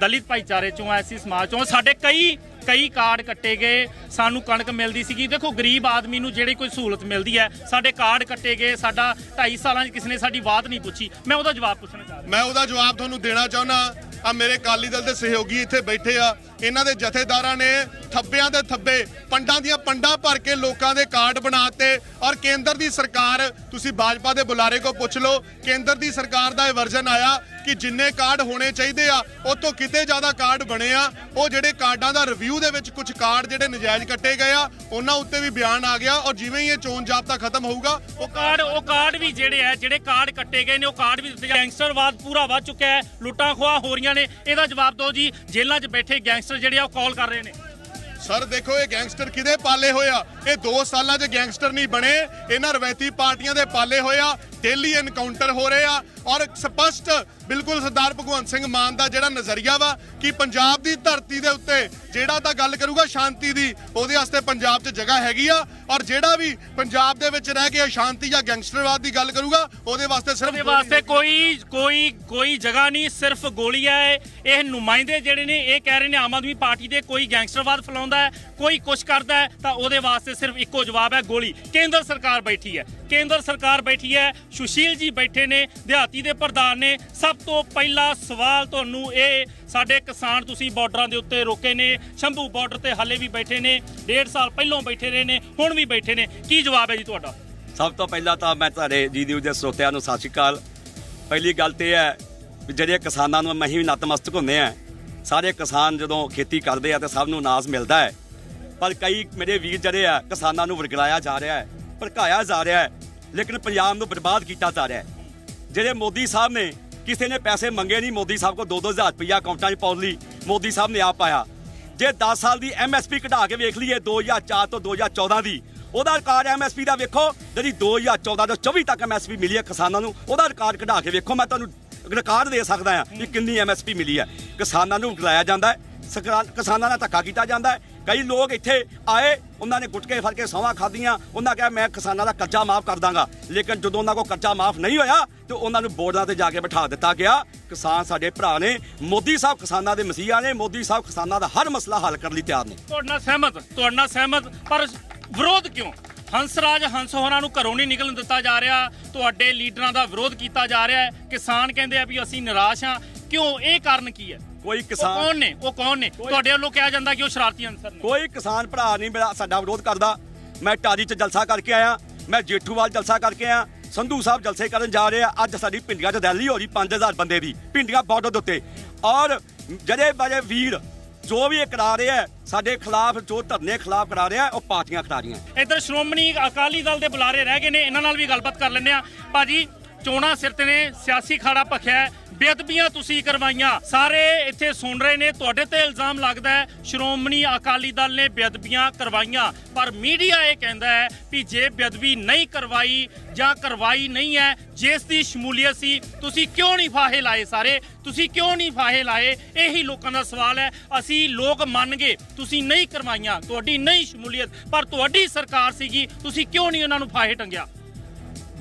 ਦਲਿਤ ਭਾਈਚਾਰੇ ਚੋਂ ਐਸੀ ਸਮਾਜ ਚੋਂ। ਸਾਡੇ ਕਈ ਕਈ ਕਾਰਡ ਕੱਟੇ ਗਏ। ਸਾਨੂੰ ਕਣਕ ਮਿਲਦੀ ਸੀਗੀ। ਦੇਖੋ, ਗਰੀਬ ਆਦਮੀ ਨੂੰ ਜਿਹੜੀ ਕੋਈ ਸਹੂਲਤ ਮਿਲਦੀ ਹੈ, ਸਾਡੇ ਕਾਰਡ ਕੱਟੇ ਗਏ। ਸਾਡਾ 2.5 ਸਾਲਾਂ 'ਚ ਕਿਸੇ ਨੇ ਸਾਡੀ ਬਾਤ ਨਹੀਂ ਪੁੱਛੀ। ਮੈਂ ਉਹਦਾ ਜਵਾਬ ਪੁੱਛਣਾ ਚਾਹੁੰਦਾ ਮੈਂ ਉਹਦਾ ਜਵਾਬ ਤੁਹਾਨੂੰ ਦੇਣਾ ਚਾਹੁੰਦਾ। ਆ ਮੇਰੇ ਅਕਾਲੀ ਦਲ ਦੇ ਸਹਿਯੋਗੀ ਇੱਥੇ ਬੈਠੇ ਆ। ਇਹਨਾਂ ਦੇ ਜਥੇਦਾਰਾਂ ਨੇ ਥੱਬਿਆਂ ਦੇ ਥੱਬੇ, ਪੰਡਾਂ ਦੀਆਂ ਪੰਡਾਂ ਭਰ ਕੇ ਲੋਕਾਂ ਦੇ ਕਾਰਡ ਬਣਾਤੇ ਔਰ ਕੇਂਦਰ ਦੀ ਸਰਕਾਰ, ਤੁਸੀਂ ਭਾਜਪਾ ਦੇ ਬੁਲਾਰੇ ਕੋ ਪੁੱਛ ਲਓ, ਕੇਂਦਰ ਦੀ ਸਰਕਾਰ ਦਾ ਇਹ ਵਰਜ਼ਨ ਆਇਆ ਕਿ ਜਿੰਨੇ ਕਾਰਡ ਹੋਣੇ ਚਾਹੀਦੇ ਆ, ਉਹ ਤੋਂ ਕਿਤੇ ਜ਼ਿਆਦਾ ਕਾਰਡ ਬਣੇ ਆ। ਉਹ ਜਿਹੜੇ ਕਾਰਡਾਂ ਦਾ ਰਿਵਿਊ ਦੇ ਵਿੱਚ ਕੁਝ ਕਾਰਡ ਜਿਹੜੇ ਨਜਾਇਜ਼ ਕੱਟੇ ਗਏ ਆ, ਉਹਨਾਂ ਉੱਤੇ ਵੀ ਬਿਆਨ ਆ ਗਿਆ ਔਰ ਜਿਵੇਂ ਹੀ ਇਹ ਚੋਣ ਜਾਬਤਾ ਖਤਮ ਹੋਊਗਾ, ਉਹ ਕਾਰਡ ਉਹ ਕਾਰਡ ਵੀ ਜਿਹੜੇ ਆ, ਜਿਹੜੇ ਕਾਰਡ ਕੱਟੇ ਗਏ ਨੇ, ਉਹ ਕਾਰਡ ਵੀ ਗੈਂਗਸਟਰਵਾਦ ਪੂਰਾ ਵੱਧ ਚੁੱਕਿਆ ਹੈ ਲੁੱਟਾਂ ਖੋਹਾਂ ਹੋ ਰਹੀਆਂ ਨੇ। ਇਹਦਾ ਜਵਾਬ ਦਿਓ ਜੀ, ਜੇਲ੍ਹਾਂ 'ਚ ਬੈਠੇ ਗੈਂਗਸਟਰ ਜਿਹੜੇ ਆ, ਉਹ ਕਾਲ ਕਰ ਰਹੇ ਨੇ। ਸਰ, ਦੇਖੋ, ਇਹ ਗੈਂਗਸਟਰ ਕਿਹਦੇ ਪਾਲੇ ਹੋਇਆ ਇਹ 2 ਸਾਲਾਂ 'ਚ ਗੈਂਗਸਟਰ ਨਹੀਂ ਬਣੇ। ਇਹਨਾਂ ਰਵਾਇਤੀ ਪਾਰਟੀਆਂ ਦੇ ਪਾਲੇ ਹੋਇਆ ਡੇਲੀ ਐਨਕਾਊਂਟਰ ਹੋ ਰਹੇ ਆ ਔਰ ਸਪਸ਼ਟ ਬਿਲਕੁਲ ਸਰਦਾਰ ਭਗਵੰਤ ਸਿੰਘ ਮਾਨ ਦਾ ਜਿਹੜਾ ਨਜ਼ਰੀਆ ਵਾ ਕਿ ਪੰਜਾਬ ਦੀ ਧਰਤੀ ਦੇ ਉੱਤੇ ਜਿਹੜਾ ਤਾਂ ਗੱਲ ਕਰੂਗਾ ਸ਼ਾਂਤੀ ਦੀ ਉਹਦੇ ਵਾਸਤੇ ਪੰਜਾਬ 'ਚ ਜਗ੍ਹਾ ਹੈਗੀ ਆ ਔਰ ਜਿਹੜਾ ਵੀ ਪੰਜਾਬ ਦੇ ਵਿੱਚ ਰਹਿ ਕੇ ਸ਼ਾਂਤੀ ਜਾਂ ਗੈਂਗਸਟਰਵਾਦ ਦੀ ਗੱਲ ਕਰੂਗਾ ਉਹਦੇ ਵਾਸਤੇ ਸਿਰਫ ਉਹਦੇ ਵਾਸਤੇ ਕੋਈ ਕੋਈ ਕੋਈ ਜਗ੍ਹਾ ਨਹੀਂ ਸਿਰਫ ਗੋਲੀ ਹੈ। ਇਹ ਨੁਮਾਇੰਦੇ ਜਿਹੜੇ ਨੇ ਇਹ ਕਹਿ ਰਹੇ ਨੇ ਆਮ ਆਦਮੀ ਪਾਰਟੀ ਦੇ ਕੋਈ ਗੈਂਗਸਟਰਵਾਦ ਫੈਲਾਉਂਦਾ ਹੈ ਕੋਈ ਕੁਛ ਕਰਦਾ ਹੈ ਤਾਂ ਉਹਦੇ ਵਾਸਤੇ ਸਿਰਫ ਇੱਕੋ ਜਵਾਬ ਹੈ ਗੋਲੀ। ਕੇਂਦਰ ਸਰਕਾਰ ਬੈਠੀ ਹੈ। ਕੇਂਦਰ ਸਰਕਾਰ ਬੈਠੀ ਹੈ, ਸੁਸ਼ੀਲ ਜੀ ਬੈਠੇ ਨੇ, ਦਿਹਾਤੀ ਦੇ ਪ੍ਰਧਾਨ ਨੇ। ਸਭ ਤੋਂ ਪਹਿਲਾ ਸਵਾਲ ਤੁਹਾਨੂੰ ਇਹ, ਸਾਡੇ ਕਿਸਾਨ ਤੁਸੀਂ ਬਾਰਡਰਾਂ ਦੇ ਉੱਤੇ ਰੋਕੇ ਨੇ, ਸ਼ੰਭੂ ਬਾਰਡਰ ਤੇ ਹਾਲੇ ਵੀ ਬੈਠੇ ਨੇ, ਡੇਢ ਸਾਲ ਪਹਿਲਾਂ ਬੈਠੇ ਰਹੇ ਨੇ, ਹੁਣ ਵੀ ਬੈਠੇ ਨੇ। ਕੀ ਜਵਾਬ ਹੈ ਜੀ ਤੁਹਾਡਾ? ਸਭ ਤੋਂ ਪਹਿਲਾਂ ਤਾਂ ਮੈਂ ਤੁਹਾਡੇ ਜੀ ਨਿਊਜ਼ ਦੇ ਸਰੋਤਿਆਂ ਨੂੰ ਸਤਿ ਸ਼੍ਰੀ ਅਕਾਲ। ਪਹਿਲੀ ਗੱਲ ਤੇ ਇਹ ਹੈ ਵੀ ਜਿਹੜੇ ਕਿਸਾਨਾਂ ਨੂੰ ਮਹੀਂ ਨਤਮਸਤਕ ਹੁੰਦੇ ਆ ਸਾਰੇ ਕਿਸਾਨ ਜਦੋਂ ਖੇਤੀ ਕਰਦੇ ਆ ਤੇ ਸਭ ਨੂੰ ਅਨਾਜ ਮਿਲਦਾ ਹੈ। ਪਰ ਕਈ ਮੇਰੇ ਵੀਰ ਜਿਹੜੇ ਆ, ਕਿਸਾਨਾਂ ਨੂੰ ਵਰਗਲਾਇਆ ਜਾ ਰਿਹਾ ਹੈ। ਭੜਕਾਇਆ ਜਾ ਰਿਹਾ ਹੈ, ਲੇਕਿਨ ਪੰਜਾਬ ਨੂੰ ਬਰਬਾਦ ਕੀਤਾ ਜਾ ਰਿਹਾ ਹੈ। ਜਿਹੜੇ ਮੋਦੀ ਸਾਹਿਬ ਨੇ, ਕਿਸੇ ਨੇ ਪੈਸੇ ਮੰਗੇ ਨਹੀਂ, ਮੋਦੀ ਸਾਹਿਬ ਕੋ 2-2000 ਰੁਪਇਆ ਅਕਾਊਂਟਾਂ 'ਚ ਪਾਉਣ ਲਈ ਮੋਦੀ ਸਾਹਿਬ ਨੇ ਆਪ ਪਾਇਆ। ਜੇ 10 ਸਾਲ ਦੀ ਐਮਐਸਪੀ ਕਢਾ ਕੇ ਵੇਖ ਲਈਏ 2004 ਤੋਂ 2014 ਦੀ, ਉਹਦਾ ਰਿਕਾਰਡ ਐਮਐਸਪੀ ਦਾ ਵੇਖੋ, ਜਿਹੜੀ 2014 ਤੋਂ 24 ਤੱਕ ਐਮਐਸਪੀ ਮਿਲੀ ਹੈ ਕਿਸਾਨਾਂ ਨੂੰ, ਉਹਦਾ ਰਿਕਾਰਡ ਕਢਾ ਕੇ ਵੇਖੋ, ਮੈਂ ਤੁਹਾਨੂੰ ਰਿਕਾਰਡ ਦੇ ਸਕਦਾ ਹਾਂ ਕਿ ਕਿੰਨੀ ਐਮਐਸਪੀ ਮਿਲੀ ਹੈ। ਕਿਸਾਨਾਂ ਨੂੰ ਉਗਲਾਇਆ ਜਾਂਦਾ ਹੈ ਕਿਸਾਨਾਂ ਨਾਲ ਧੱਕਾ ਕੀਤਾ ਜਾਂਦਾ ਹੈ ਕਈ ਲੋਕ ਇੱਥੇ ਆਏ, ਉਹਨਾਂ ਨੇ ਗੁਟਕੇ ਫੜ ਕੇ ਸੌਂਹਾਂ ਖਾਧੀਆਂ, ਉਹਨਾਂ ਕਿਹਾ, ਮੈਂ ਕਿਸਾਨਾਂ ਦਾ ਕਰਜ਼ਾ ਮਾਫ ਕਰ ਦਾਂਗਾ। ਲੇਕਿਨ ਜਦੋਂ ਉਹਨਾਂ ਕੋਲ ਕਰਜ਼ਾ ਮਾਫ ਨਹੀਂ ਹੋਇਆ, ਤੇ ਉਹਨਾਂ ਨੂੰ ਬੋਰਡਾਂ ਤੇ ਜਾ ਕੇ ਬਿਠਾ ਦਿੱਤਾ ਗਿਆ। ਕਿਸਾਨ ਸਾਡੇ ਭਰਾ ਨੇ, ਮੋਦੀ ਸਾਹਿਬ ਕਿਸਾਨਾਂ ਦੇ ਮਸੀਹਾ ਨੇ, ਮੋਦੀ ਸਾਹਿਬ ਕਿਸਾਨਾਂ ਦਾ ਹਰ ਮਸਲਾ ਹੱਲ ਕਰਨ ਲਈ ਤਿਆਰ ਨੇ। ਤੁਹਾਡੇ ਨਾਲ ਸਹਿਮਤ, ਤੁਹਾਡੇ ਨਾਲ ਸਹਿਮਤ, ਪਰ ਵਿਰੋਧ ਕਿਉਂ? ਹੰਸਰਾਜ ਹੰਸ ਹੋਰਾਂ ਨੂੰ ਘਰੋਂ ਨਹੀਂ ਨਿਕਲਣ ਦਿੱਤਾ ਜਾ ਰਿਹਾ। ਤੁਹਾਡੇ ਲੀਡਰਾਂ ਦਾ ਵਿਰੋਧ ਕੀਤਾ ਜਾ ਰਿਹਾ ਹੈ। ਕਿਸਾਨ ਕਹਿੰਦੇ ਆ ਵੀ ਅਸੀਂ ਨਿਰਾਸ਼ ਹਾਂ। ਕਿਉਂ? ਇਹ ਕਾਰਨ ਕੀ ਹੈ? ਕੋਈ ਕਿਸਾਨ ਕੌਣ ਨੇ? ਉਹ ਕੌਣ ਨੇ? ਤੁਹਾਡੇ ਵੱਲੋਂ ਕਿਹਾ ਜਾਂਦਾ ਕਿ ਉਹ ਸ਼ਰਾਰਤੀ ਅਨਸਰ ਨੇ। ਕੋਈ ਕਿਸਾਨ ਭਰਾ ਨਹੀਂ ਮੇਰਾ ਸਾਡਾ ਵਿਰੋਧ ਕਰਦਾ। ਮੈਂ ਟਾਰੀ 'ਚ ਜਲਸਾ ਕਰਕੇ ਆਇਆ। ਮੈਂ ਜੇਠੂਵਾਲ ਜਲਸਾ ਕਰਕੇ ਆਇਆ। ਸੰਧੂ ਸਾਹਿਬ ਜਲਸੇ ਕਰਨ ਜਾ ਰਹੇ ਆ। ਅੱਜ ਸਾਡੀ ਪਿੰਡੀਆਂ 'ਚ ਰੈਲੀ ਹੋ ਰਹੀ 5000 ਬੰਦੇ ਦੀ ਪਿੰਡੀਆਂ ਬਾਰਡਰ ਦੇ ਉੱਤੇ। ਔਰ ਜਿਹੜੇ ਬੜੇ ਵੀਰ ਜੋ ਵੀ ਇਹ ਕਰਾ ਰਹੇ ਆ ਸਾਡੇ ਖਿਲਾਫ ਜੋ ਧਰਨੇ ਖਿਲਾਫ ਕਰਾ ਰਹੇ ਉਹ ਪਾਰਟੀਆਂ ਕਰਾ ਰਹੀਆਂ ਇੱਧਰ ਸ਼੍ਰੋਮਣੀ ਅਕਾਲੀ ਦਲ ਦੇ ਬੁਲਾਰੇ ਰਹਿ ਗਏ ਨੇ। ਇਹਨਾਂ ਨਾਲ ਵੀ ਗੱਲਬਾਤ ਕਰ ਲੈਂਦੇ ਆ ਭਾਜੀ ਚੋਣਾਂ ਸਿਰ ਤੇ ਨੇ, ਸਿਆਸੀ ਖਾੜਾ ਭਖਿਆ ਬੇਅਦਬੀਆਂ ਤੁਸੀਂ ਕਰਵਾਈਆਂ। ਸਾਰੇ ਇੱਥੇ ਸੁਣ ਰਹੇ ਨੇ, ਤੁਹਾਡੇ ਤੇ ਇਲਜ਼ਾਮ ਲੱਗਦਾ ਹੈ, ਸ਼੍ਰੋਮਣੀ ਅਕਾਲੀ ਦਲ ਨੇ ਬੇਅਦਬੀਆਂ ਕਰਵਾਈਆਂ। ਪਰ ਮੀਡੀਆ ਇਹ ਕਹਿੰਦਾ ਹੈ ਵੀ ਜੇ ਬੇਅਦਬੀ ਨਹੀਂ ਕਰਵਾਈ ਜਾਂ ਕਰਵਾਈ ਨਹੀਂ ਹੈ ਜਿਸ ਦੀ ਸ਼ਮੂਲੀਅਤ ਸੀ, ਤੁਸੀਂ ਕਿਉਂ ਨਹੀਂ ਫਾਹੇ ਲਾਏ ਸਾਰੇ? ਤੁਸੀਂ ਕਿਉਂ ਨਹੀਂ ਫਾਹੇ ਲਾਏ? ਇਹੀ ਲੋਕਾਂ ਦਾ ਸਵਾਲ ਹੈ। ਅਸੀਂ ਲੋਕ ਮੰਨ ਗਏ ਤੁਸੀਂ ਨਹੀਂ ਕਰਵਾਈਆਂ, ਤੁਹਾਡੀ ਨਹੀਂ ਸ਼ਮੂਲੀਅਤ, ਪਰ ਤੁਹਾਡੀ ਸਰਕਾਰ ਸੀਗੀ, ਤੁਸੀਂ ਕਿਉਂ ਨਹੀਂ ਉਹਨਾਂ ਨੂੰ ਫਾਹੇ ਟੰਗਿਆ?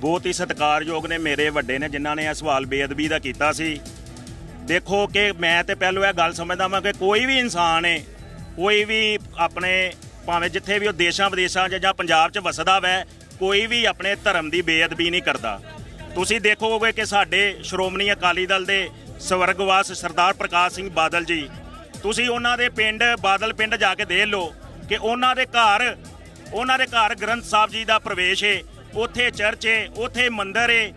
ਬਹੁਤ ਹੀ ਸਤਿਕਾਰਯੋਗ ਨੇ ਮੇਰੇ ਵੱਡੇ ਨੇ, ਜਿਨ੍ਹਾਂ ਨੇ ਇਹ ਸਵਾਲ ਬੇਅਦਬੀ ਦਾ ਕੀਤਾ ਸੀ। ਦੇਖੋ ਕਿ ਮੈਂ ਤੇ ਪਹਿਲੋਂ ਇਹ ਗੱਲ ਸਮਝਦਾ ਹਾਂ ਕਿ ਕੋਈ ਵੀ ਇਨਸਾਨ ਹੈ ਕੋਈ ਵੀ ਆਪਣੇ ਭਾਵੇਂ ਜਿੱਥੇ ਵੀ ਉਹ ਦੇਸ਼ਾਂ ਵਿਦੇਸ਼ਾਂ 'ਚ ਜਾਂ ਪੰਜਾਬ 'ਚ ਵਸਦਾ ਵੈ, ਕੋਈ ਵੀ ਆਪਣੇ ਧਰਮ ਦੀ ਬੇਅਦਬੀ ਨਹੀਂ ਕਰਦਾ। ਤੁਸੀਂ ਦੇਖੋਗੇ ਕਿ ਸਾਡੇ ਸ਼੍ਰੋਮਣੀ ਅਕਾਲੀ ਦਲ ਦੇ ਸਵਰਗਵਾਸ ਸਰਦਾਰ ਪ੍ਰਕਾਸ਼ ਸਿੰਘ ਬਾਦਲ ਜੀ, ਤੁਸੀਂ ਉਹਨਾਂ ਦੇ ਪਿੰਡ, ਬਾਦਲ ਪਿੰਡ ਜਾ ਕੇ ਦੇਖ ਲਓ ਕਿ ਉਹਨਾਂ ਦੇ ਘਰ, ਉਹਨਾਂ ਦੇ ਘਰ ਗ੍ਰੰਥ ਸਾਹਿਬ ਜੀ ਦਾ ਪ੍ਰਵੇਸ਼ ਹੈ ਉੱਥੇ ਚਰਚ ਏ, ਉੱਥੇ ਮੰਦਿਰ ਏ।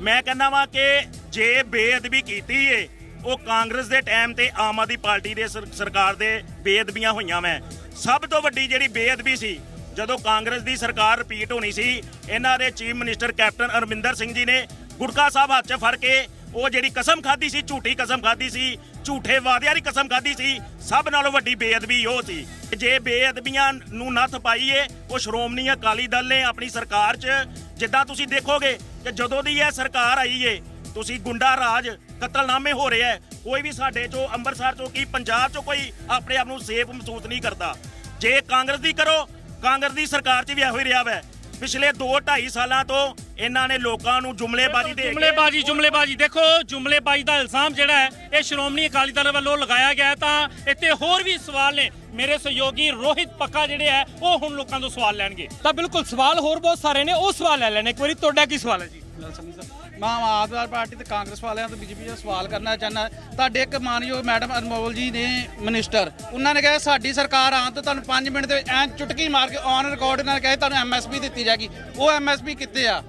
ਮੈਂ ਕਹਿੰਦਾ ਵਾਂ ਕਿ ਜੇ ਬੇਅਦਬੀ ਕੀਤੀ ਏ, ਉਹ ਕਾਂਗਰਸ ਦੇ ਟਾਈਮ ਤੇ ਆਮ ਆਦਮੀ ਪਾਰਟੀ ਦੇ ਸਰ- ਸਰਕਾਰ ਦੇ ਬੇਅਦਬੀਆਂ ਹੋਈਆਂ ਮੈਂ ਸਭ ਤੋਂ ਵੱਡੀ ਜਿਹੜੀ ਬੇਅਦਬੀ ਸੀ, ਜਦੋਂ ਕਾਂਗਰਸ ਦੀ ਸਰਕਾਰ ਰਿਪੀਟ ਹੋਣੀ ਸੀ, ਇਹਨਾਂ ਦੇ chief minister captain Amarinder Singh ji ਨੇ ਗੁਟਕਾ ਸਾਹਿਬ ਹੱਥ 'ਚ ਫੜ ਕੇ ਉਹ ਜਿਹੜੀ ਕਸਮ ਖਾਧੀ ਸੀ, ਝੂਠੀ ਕਸਮ ਖਾਧੀ ਸੀ ਝੂਠੇ ਵਾਅਦਿਆਂ ਦੀ ਕਸਮ ਖਾਧੀ ਸੀ। ਸਭ ਨਾਲੋਂ ਵੱਡੀ ਬੇਅਦਬੀ ਉਹ ਸੀ ਜੇ ਬੇਅਦਬੀਆਂ ਨੂੰ ਨੱਥ ਪਾਈਏ, ਉਹ ਸ਼੍ਰੋਮਣੀ ਅਕਾਲੀ ਦਲ ਨੇ ਆਪਣੀ ਸਰਕਾਰ 'ਚ। ਜਿੱਦਾਂ ਤੁਸੀਂ ਦੇਖੋਗੇ ਕਿ ਜਦੋਂ ਦੀ ਇਹ ਸਰਕਾਰ ਆਈ ਏ, ਤੁਸੀਂ ਗੁੰਡਾ ਰਾਜ ਕਤਲਨਾਮੇ ਹੋ ਰਹੇ ਐ ਕੋਈ ਵੀ ਸਾਡੇ ਚੋਂ, ਅੰਮ੍ਰਿਤਸਰ ਚੋਂ ਕੀ ਪੰਜਾਬ ਚੋਂ ਕੋਈ ਆਪਣੇ ਆਪ ਨੂੰ ਸੇਫ ਮਹਿਸੂਸ ਨਹੀਂ ਕਰਦਾ। ਜੇ ਕਾਂਗਰਸ ਦੀ ਕਰੋ, ਕਾਂਗਰਸ ਦੀ ਸਰਕਾਰ 'ਚ ਵੀ ਇਹੋ ਹੀ ਰਿਹਾ ਵੈ। ਪਿਛਲੇ 2 2.5 ਸਾਲਾਂ ਤੋਂ ਇਹਨਾਂ ਨੇ ਲੋਕਾਂ ਨੂੰ ਜੁਮਲੇਬਾਜ਼ੀ ਦੇ ਜੁਮਲੇਬਾਜ਼ੀ ਜੁਮਲੇਬਾਜ਼ੀ। ਦੇਖੋ, ਜੁਮਲੇਬਾਜ਼ੀ ਦਾ ਇਲਜ਼ਾਮ ਜਿਹੜਾ ਹੈ, ਇਹ ਸ਼੍ਰੋਮਣੀ ਅਕਾਲੀ ਦਲ ਵੱਲੋਂ ਲਗਾਇਆ ਗਿਆ ਤਾਂ ਇੱਥੇ ਹੋਰ ਵੀ ਸਵਾਲ ਨੇ। ਮੇਰੇ ਸਹਿਯੋਗੀ ਰੋਹਿਤ ਪੱਕਾ ਜਿਹੜੇ ਹੈ, ਉਹ ਹੁਣ ਲੋਕਾਂ ਤੋਂ ਸਵਾਲ ਲੈਣਗੇ। ਤਾਂ ਬਿਲਕੁਲ ਸਵਾਲ ਹੋਰ ਬਹੁਤ ਸਾਰੇ ਨੇ, ਉਹ ਸਵਾਲ ਲੈ ਲੈਣੇ। ਇੱਕ ਵਾਰੀ ਤੁਹਾਡਾ ਕੀ ਸਵਾਲ ਹੈ ਜੀ? ਮੈਂ ਆਮ ਆਦਮੀ ਪਾਰਟੀ ਤੇ ਕਾਂਗਰਸ ਵਾਲਿਆਂ ਤੋਂ ਬੀਜੇਪੀ ਦਾ ਸਵਾਲ ਕਰਨਾ ਚਾਹੁੰਦਾ। ਤੁਹਾਡੇ ਇੱਕ ਮਾਨਯੋਗ ਮੈਡਮ ਅਨਮੋਲ ਜੀ ਨੇ ਮਿਨਿਸਟਰ ਉਹਨਾਂ ਨੇ ਕਿਹਾ ਸਾਡੀ ਸਰਕਾਰ ਆਉਣ ਤੋਂ ਤੁਹਾਨੂੰ 5 ਮਿੰਟ ਦੇ ਵਿੱਚ ਐਂ ਚੁਟਕੀ ਮਾਰ ਕੇ ਔਨ ਰਿਕਾਰਡ ਨਾਲ ਕਹੇ ਤੁਹਾਨੂੰ ਐਮਐਸਪੀ ਦਿੱਤੀ ਜਾਏਗੀ। ਉਹ ਐਮਐਸਪੀ ਕਿੱਥੇ ਆ?